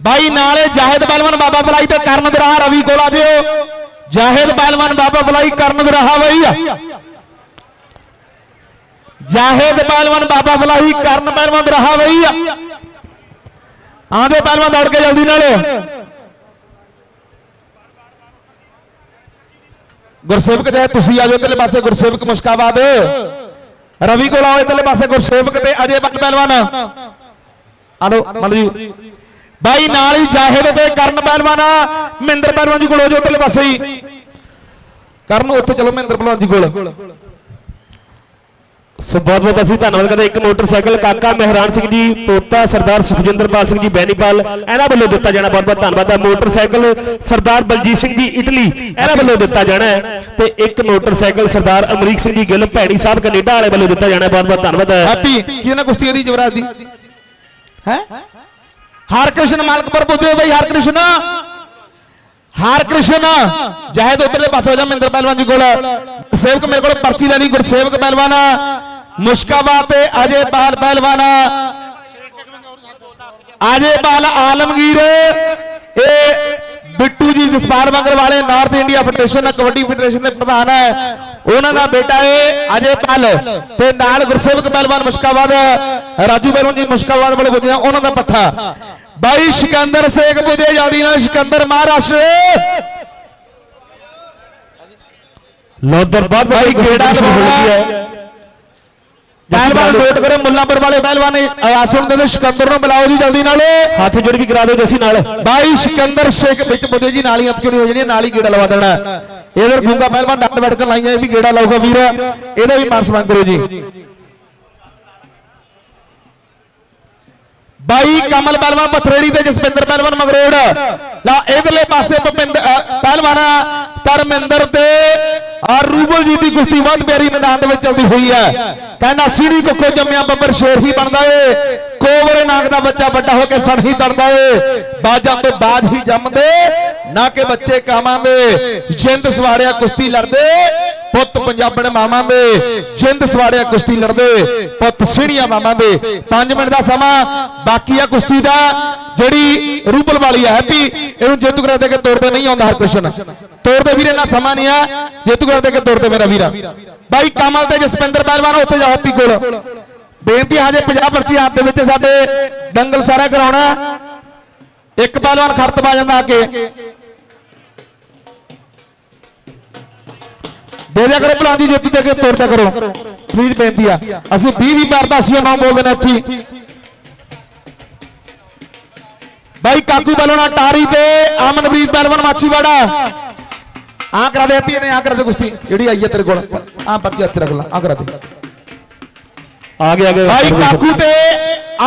ਬਾਈ ਨਾਲੇ ਜਾਹਿਦ ਪਹਿਲਵਾਨ ਬਾਬਾ ਫਲਾਈ ਤੇ ਕਰਨ ਦਰਾਹਾ ਰਵੀ ਕੋਲ ਆ ਜਿਓ। ਜਾਹਿਦ ਪਹਿਲਵਾਨ ਬਾਬਾ ਫਲਾਈ ਕਰਨ ਦਰਾਹਾ ਬਈ। ਜਾਹਿਦ ਪਹਿਲਵਾਨ ਬਾਬਾ ਫਲਾਹੀ ਕਰਨ ਪਹਿਲਵਾਨ ਦਰਾਹਾ ਬਈ ਆਂਦੇ ਪਹਿਲਵਾਨ ਦੌੜ ਕੇ ਜਲਦੀ ਨਾਲ। ਗੁਰਸੇਵਕ ਜੇ ਤੁਸੀਂ ਆ ਇਧਰਲੇ ਪਾਸੇ, ਗੁਰਸੇਵਕ ਮੁਸ਼ਕਾਬਾਦ। ਰਵੀ ਕੋਲ ਆਓ ਇਧਰਲੇ ਪਾਸੇ, ਗੁਰਸੇਵਕ ਤੇ ਅਜੇ ਬੱਟ ਪਹਿਲਵਾਨ। ਆਲੋ ਮਲ ਜੀ। ਬਾਈ, ਨਾਲ ਹੀ ਜਾਹਿਦ ਤੇ ਕਰਨ ਪਹਿਲਵਾਨ ਮਹਿੰਦਰ ਪਹਿਲਵਾਨ ਜੀ ਕੋਲ ਹੋ ਜਾਓ ਇਧਰਲੇ ਪਾਸੇ ਹੀ। ਕਰਨ, ਉੱਥੇ ਚਲੋ ਮਹਿੰਦਰ ਪਹਿਲਵਾਨ ਜੀ ਕੋਲ। ਸੋ ਬਹੁਤ ਬਹੁਤ ਅਸੀਂ ਧੰਨਵਾਦ ਕਰਦੇ ਇੱਕ ਮੋਟਰਸਾਈਕਲ ਕਾਕਾ ਮਹਿਰਾਨ ਸਿੰਘ ਜੀ, ਪੋਤਾ ਸਰਦਾਰ ਸੁਖਜਿੰਦਰਪਾਲ ਸਿੰਘ ਜੀ ਬੈਨੀਪਾਲ, ਇਹਨਾਂ ਵੱਲੋਂ ਦਿੱਤਾ ਜਾਣਾ ਬਹੁਤ ਬਹੁਤ ਧੰਨਵਾਦ ਹੈ। ਮੋਟਰਸਾਈਕਲ ਸਰਦਾਰ ਬਲਜੀਤ ਸਿੰਘ ਜੀ ਇਟਲੀ, ਇਹਨਾਂ ਵੱਲੋਂ ਦਿੱਤਾ ਜਾਣਾ ਹੈ। ਤੇ ਇੱਕ ਮੋਟਰਸਾਈਕਲ ਸਰਦਾਰ ਅਮਰੀਕ ਸਿੰਘ ਜੀ ਗਿੱਲ ਭੈਣੀ ਸਾਹਿਬ ਕੈਨੇਡਾ ਵਾਲੇ ਵੱਲੋਂ ਦਿੱਤਾ ਜਾਣਾ ਬਹੁਤ ਬਹੁਤ ਧੰਨਵਾਦ ਹੈ। ਹੈਪੀ ਕਿਹਦੇ ਨਾਲ ਕੁਸ਼ਤੀ ਇਹਦੀ ਜਵਰਾਜ ਦੀ? ਹੈ? ਹਰਕ੍ਰਿਸ਼ਨ ਮਾਲਕਪੁਰ ਪੁੱਜੇ ਬਈ, ਹਰਕ੍ਰਿਸ਼ਨ। ਹਰਕ੍ਰਿਸ਼ਨ, ਜਾਹਿਦ ਉਧਰਲੇ ਪਾਸੇ ਹੋ ਜਾ ਮਹਿੰਦਰ ਪਹਿਲਵਾਨ ਜੀ ਕੋਲ। ਸੇਵਕ ਮੇਰੇ ਕੋਲ ਪਰਚੀ ਲੈਣੀ, ਗੁਰਸੇਵਕ ਪਹਿਲਵਾਨ। ਮੁਸ਼ਕਾਬਾਦ ਤੇ ਅਜੇ ਬਾਲ ਪਹਿਲਵਾਨ। ਅਜੇ ਬਾਲ ਆਲਮਗੀਰ। ਇਹ ਬਿੱਟੂ ਜੀ ਜਸਪਾਲ ਮੰਗਰ ਵਾਲੇ north India federation kabaddi federation ਦੇ ਪ੍ਰਧਾਨ ਹੈ। ਉਹਨਾਂ ਦਾ ਬੇਟਾ ਹੈ ਅਜੇ ਪਾਲ ਤੇ ਨਾਲ ਗੁਰਸੇਵਕ ਪਹਿਲਵਾਨ ਮੁਸ਼ਕਾਬਾਦ ਰਾਜੂ ਪਹਿਲਵਾਨ ਜੀ ਮੁਸ਼ਕਾਬਾਦ ਵਾਲੇ ਪੁੱਜੇ ਉਹਨਾਂ ਦਾ ਪੱਠਾ। ਬਾਈ ਸਿਕੰਦਰ ਸੇਖ ਪੁੱਜੇ ਜਾਂਦੀ ਨਾਲ ਸਿਕੰਦਰ ਮਹਾਰਾਸ਼ਟਰ। ਲੋਦਰ ਬਹੁਤ ਬਾਈ ਗੇੜਾ ਲਵਾਉਣਾ ਪਹਿਲਵਾਨ ਨੋਟ ਕਰੋ ਮੁੱਲਾਂਪੁਰ ਵਾਲੇ ਪਹਿਲਵਾਨ ਆਸਮ ਦੇ ਸਿਕੰਦਰ ਨੂੰ ਬੁਲਾਓ ਜੀ ਜਲਦੀ ਨਾਲ। ਹੱਥ ਜੋੜ ਵੀ ਕਰਾ ਦਿਓ ਜੱਸੀ ਨਾਲ। ਬਾਈ ਸਿਕੰਦਰ ਸ਼ੇਖ ਵਿੱਚ ਪੁੱਜੇ ਜੀ ਨਾਲ ਹੀ ਹੱਥ ਕਿਉਂ ਹੋ ਜਾਣੀ ਨਾਲ ਹੀ ਗੇੜਾ ਲਵਾ ਦੇਣਾ। ਇਧਰ ਗੂੰਗਾ ਪਹਿਲਵਾਨ ਡੱਟ ਬੈਠ ਕੇ ਲਾਈਆਂ ਇਹ ਵੀ ਗੇੜਾ ਲਾਊਗਾ ਵੀਰ। ਇਹਦਾ ਵੀ ਮਾਨ ਸਨਮਾਨ ਕਰੋ ਜੀ। ਬਾਈ ਕਮਲ ਪਹਿਲਵਾਨ ਪਥਰੇੜੀ ਤੇ ਜਸਪਿੰਦਰ ਪਹਿਲਵਾਨ ਮਗਰੋੜ। ਲਾ ਇਧਰਲੇ ਪਾਸੇ ਭੁਪਿੰਦਰ ਪਹਿਲਵਾਨ ਧਰਮਿੰਦਰ ਤੇ ਆ ਰੂਬਲ ਜੀ ਦੀ ਕੁਸ਼ਤੀ ਬਹੁਤ ਪਿਆਰੀ ਮੈਦਾਨ ਦੇ ਵਿੱਚ ਚੱਲਦੀ ਹੋਈ ਹੈ। ਕਹਿੰਦਾ ਸੀੜੀ ਕੁੱਕੋ ਜੰਮਿਆ ਬੱਬਰ ਸ਼ੇਰ ਹੀ ਬਣਦਾ ਏ। ਕੋਵਰੇ ਨਾਗ ਦਾ ਬੱਚਾ ਵੱਡਾ ਹੋ ਕੇ ਫੜ ਹੀ ਤੜਦਾ ਏ। ਬਾਜਾਂ ਤੋਂ ਬਾਜ ਹੀ ਜੰਮਦੇ, ਨਾ ਕਿ ਬੱਚੇ ਕਾਮਾਂ ਦੇ। ਜਿੰਦ ਸਵਾਰਿਆ ਕੁਸ਼ਤੀ ਲੜਦੇ ਪੁੱਤ ਪੰਜਾਬਣ ਮਾਵਾਂ ਦੇ, ਜਿੰਦ ਸਵਾਰਿਆ ਕੁਸ਼ਤੀ ਲੜਦੇ, ਪੁੱਤ ਸਿਹਣੀਆਂ ਮਾਵਾਂ ਦੇ। 5 ਮਿੰਟ ਦਾ ਸਮਾਂ, ਬਾਕੀ ਆ ਕੁਸ਼ਤੀ ਦਾ, ਜਿਹੜੀ ਰੂਬਲ ਵਾਲੀ ਆ ਹੈਪੀ, ਇਹਨੂੰ ਜੇਤੂ ਕਰਾ ਦੇ ਕੇ ਤੋੜ ਨਹੀਂ ਆਉਂਦਾ ਹਰਕ੍ਰਿਸ਼ਨ। ਤੋੜ ਵੀਰੇ ਨਾ ਸਮਾਂ ਨਹੀਂ ਆ, ਜੇਤੂ ਕਰਾ ਦੇ ਕੇ ਤੋੜ ਮੇਰਾ ਵੀਰਾ। ਬਾਈ ਕਮਲ ਤੇ ਜਸਪਿੰਦਰ ਪਹਿਲਵਾਨ, ਉੱਥੇ ਜਾ ਹੈਪੀ ਕੋਲ। ਬੇਨਤੀ ਹਜੇ 50 ਪਰਚੀ ਹੱਥ ਦੇ ਵਿੱਚ ਸਾਡੇ ਦੰਗਲ ਸਾਰਾ ਕਰਾਉਣਾ। ਇੱਕ ਪਹਿਲਵਾਨ ਖੜਤ ਪਾ ਜਾਂਦਾ ਅੱਗੇ। ਦੇ ਦਿਆ ਕਰੋ ਭਲਾਂਦੀ ਜੋਤੀ ਦੇ ਕੇ ਤੋੜਦਾ ਕਰੋ। ਪਲੀਜ਼ ਬੇਨਤੀ ਆ। ਅਸੀਂ 20 20 ਵਾਰ ਦਾ ਅਸੀਂ ਨਾਮ ਬੋਲਦੇ ਨੇ ਇੱਥੇ। ਭਾਈ ਕਾਕੂ ਬਲਵਣਾ ਟਾਰੀ ਤੇ ਅਮਨਪ੍ਰੀਤ ਬਲਵਨ ਮਾਛੀਵਾੜਾ। ਆ ਕਰਾ ਦੇ ਨੇ ਆ ਕਰਾ ਦੇ ਕੁਸ਼ਤੀ। ਜਿਹੜੀ ਆਈ ਹੈ ਤੇਰੇ ਕੋਲ। ਆ ਪਰਚੀ ਹੱਥ ਰੱਖ ਲਾ ਆ ਕਰਾ ਦੇ। ਆ ਗਿਆ ਗਿਆ ਭਾਈ ਕਾਕੂ ਤੇ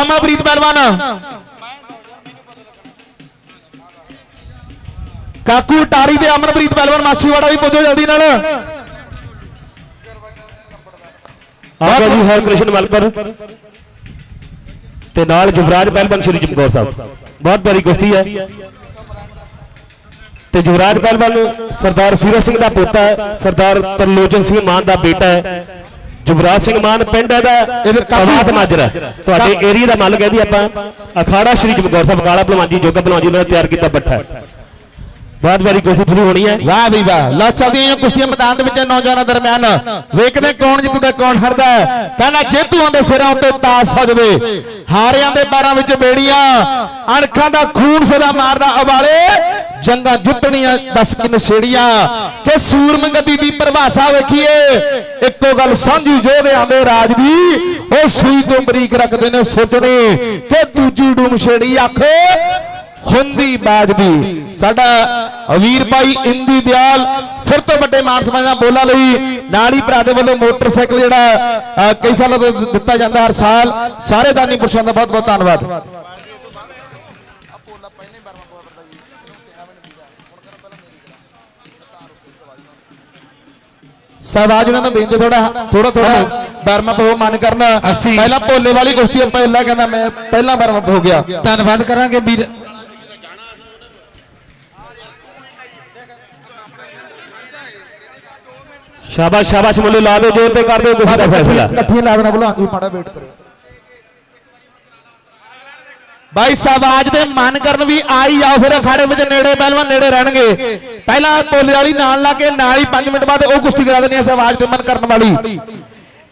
ਅਮਨਪ੍ਰੀਤ ਬਲਵਨ ਕਾਕੂ ਟਾਰੀ ਤੇ ਅਮਨਪ੍ਰੀਤ ਬਲਵਨ ਮਾਛੀਵਾੜਾ ਵੀ ਪੁੱਜੋ ਜਲਦੀ ਨਾਲ। ਆ ਗਿਆ ਜੀ ਹਰਕ੍ਰਿਸ਼ਨ ਮਲਪਰ ਤੇ ਨਾਲ ਜੁਵਰਾਜ ਪਹਿਲਵਾਨ ਸ਼੍ਰੀ ਚਮਕੌਰ ਸਾਹਿਬ। ਬਹੁਤ ਬੜੀ ਕੁਸ਼ਤੀ ਹੈ। ਤੇ ਜੁਵਰਾਜ ਪਹਿਲਵਾਨ ਸਰਦਾਰ ਫੀਰੋ ਸਿੰਘ ਦਾ ਪੋਤਾ ਹੈ ਸਰਦਾਰ ਤਰਲੋਚਨ ਸਿੰਘ ਮਾਨ ਦਾ ਬੇਟਾ ਹੈ। ਜੁਵਰਾਜ ਸਿੰਘ ਮਾਨ ਪਿੰਡ ਕਾਬੂ- ਆਬਾਦ ਮਾਜਰਾ ਤੁਹਾਡੇ ਏਰੀਆ ਦਾ ਮੱਲ ਕਹਿੰਦੀ ਆਪਾਂ। ਅਖਾੜਾ ਸ਼੍ਰੀ ਚਮਕੌਰ ਸਾਹਿਬ ਕਾਲਾ ਭਲਵਾਨ ਜੀ ਜੋਗਾ ਭਲਵਾਨ ਜੀ ਉਹਨਾਂ ਨੇ ਤਿਆਰ ਕੀਤਾ ਬੱਠਾ। ਬਹੁਤ ਬੜੀ ਕੁਸ਼ਤੀ ਸ਼ੁਰੂ ਹੋਣੀ ਹੈ। ਵਾਹ ਵੀ ਵਾਹ। ਲਓ ਚੱਲਦੀਆਂ ਕੁਸ਼ਤੀਆਂ ਮੈਦਾਨ ਦੇ ਵਿੱਚ ਨੌਜਵਾਨਾਂ ਦਰਮਿਆਨ। ਵੇਖਦੇ ਕੌਣ ਜਿੱਤਦਾ, ਕੌਣ ਹਾਰਦਾ ਕਹਿੰਦਾ ਜੇਤੂਆਂ ਦੇ ਸਿਰਾਂ ਉੱਤੇ ਤਾਜ ਸਜਦੇ ਹਾਰਿਆਂ ਦੇ ਪੈਰਾਂ ਵਿੱਚ ਬੇੜੀਆਂ। ਅਣਖਾਂ ਦਾ ਖੂਨ ਸਦਾ ਮਾਰਦਾ ਉਬਾਲੇ ਜੰਗਾਂ ਜੁੱਤਣੀਆਂ ਦਸ ਕਿ ਨਸ਼ੇੜੀਆਂ। ਕਿ ਸੂਰਮਗਤੀ ਦੀ ਪਰਿਭਾਸ਼ਾ ਵੇਖੀਏ। ਇੱਕੋ ਗੱਲ ਸਾਂਝੀ ਜੋਧਿਆਂ ਦੇ ਰਾਜ ਦੀ, ਉਹ ਸੂਈ ਤੋਂ ਬਰੀਕ ਰੱਖਦੇ ਨੇ ਸੁੱਟਣੀ ਕਿ ਦੂਜੀ ਡੂਮ ਛੇੜੀ ਆਖੇ ਹੁੰਦੀ ਬਾਜਦੀ ਸਾਡਾ ਅਵੀਰ ਭਾਈ ਇੰਦੀ ਦਿਆਲ ਫਿਰ ਤੋਂ ਵੱਡੇ ਮਾਨ ਦਾ ਬੋਲਾ ਲਈ। ਨਾਲ ਹੀ ਭਰਾ ਦੇ ਵੱਲੋਂ ਮੋਟਰਸਾਈਕਲ ਜਿਹੜਾ ਕਈ ਸਾਲਾਂ ਤੋਂ ਦਿੱਤਾ ਜਾਂਦਾ ਹਰ ਸਾਲ। ਸਾਰੇ ਦਾਨੀ ਪੁਰਸ਼ਾਂ ਦਾ ਬਹੁਤ ਬਹੁਤ ਧੰਨਵਾਦ। ਸਵਾਜ ਉਹਨਾਂ ਨੂੰ ਬੇਨਤੀ ਥੋੜਾ ਥੋੜਾ ਥੋੜਾ ਵਾਰਮ ਅਪ ਹੋ ਮਨ ਕਰਨਾ। ਪਹਿਲਾਂ ਭੋਲੇ ਵਾਲੀ ਕੁਸ਼ਤੀ ਪਹਿਲਾਂ ਕਹਿੰਦਾ ਮੈਂ ਪਹਿਲਾਂ ਵਾਰਮ ਅਪ ਹੋ ਗਿਆ। ਧੰਨਵਾਦ ਕਰਾਂਗੇ ਵੀਰ। ਸ਼ਾਬਾਸ਼ ਸ਼ਾਬਾਸ਼ ਮੁੱਲੇ ਲਾ ਦਿਓ ਜੋਰ ਤੇ ਕਰ ਦਿਓ ਕੁਸ਼ਤੀ ਦਾ ਫੈਸਲਾ। ਇਕੱਠੀਆਂ ਲਾ ਦੇਣਾ ਬੁਲਾ ਮਾੜਾ ਵੇਟ ਕਰੋ ਬਾਈ ਸਵਾਜ ਦੇ ਮਨ ਕਰਨ ਵੀ ਆਈ ਜਾਓ ਫਿਰ ਅਖਾੜੇ ਵਿੱਚ ਨੇੜੇ ਪਹਿਲਵਾਨ ਨੇੜੇ ਰਹਿਣਗੇ। ਪਹਿਲਾਂ ਪੋਲੇ ਵਾਲੀ ਨਾਲ ਲਾ ਕੇ ਨਾਲ ਹੀ 5 ਮਿੰਟ ਬਾਅਦ ਉਹ ਕੁਸ਼ਤੀ ਕਰਾ ਦੇਣੀ ਹੈ ਸਵਾਜ ਦੇ ਮਨ ਕਰਨ ਵਾਲੀ।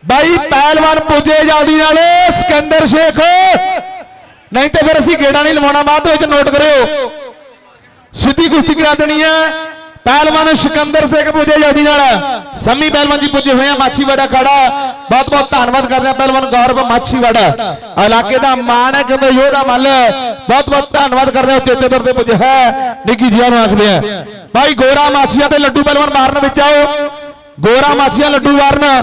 ਬਾਈ ਪਹਿਲਵਾਨ ਪੁੱਜੇ ਜਲਦੀ ਨਾਲ ਸਿਕੰਦਰ ਸ਼ੇਖ। ਨਹੀਂ ਤੇ ਫਿਰ ਅਸੀਂ ਗੇੜਾ ਨਹੀਂ ਲਵਾਉਣਾ ਬਾਅਦ ਵਿੱਚ ਨੋਟ ਕਰਿਓ। ਸਿੱਧੀ ਕੁਸ਼ਤੀ ਕਰਾ ਦੇਣੀ ਹੈ ਪਹਿਲਵਾਨ ਸਿਕੰਦਰ ਸਿੰਘ ਪੁੱਜੇ ਜਲਦੀ ਨਾਲ। ਸੰਮੀ ਪਹਿਲਵਾਨ ਜੀ ਪੁੱਜੇ ਹੋਏ ਆ, ਮਾਛੀਵਾੜਾ ਖੜਾ। ਬਹੁਤ ਬਹੁਤ ਧੰਨਵਾਦ ਕਰਦੇ ਆ ਪਹਿਲਵਾਨ ਗੌਰਵ ਮਾਛੀਵਾੜਾ। ਇਲਾਕੇ ਦਾ ਮਾਣ ਹੈ ਕਿ ਯੋਧਾ ਮੱਲ। ਬਹੁਤ ਬਹੁਤ ਧੰਨਵਾਦ ਕਰਦੇ ਆ ਚੇਤੇ ਦਰ ਤੇ ਪੁੱਜੇ ਹੈ। ਨਿੱਕੀ ਜੀਆਂ ਨੂੰ ਆਖਦੇ ਆ। ਭਾਈ ਗੋਰਾ ਮਾਛੀਆਂ ਤੇ ਲੱਡੂ ਪਹਿਲਵਾਨ ਮਾਰਨ ਵਿੱਚ ਆਓ। ਗੋਰਾ ਮਾਛੀਆਂ ਲੱਡੂ ਮਾਰਨ।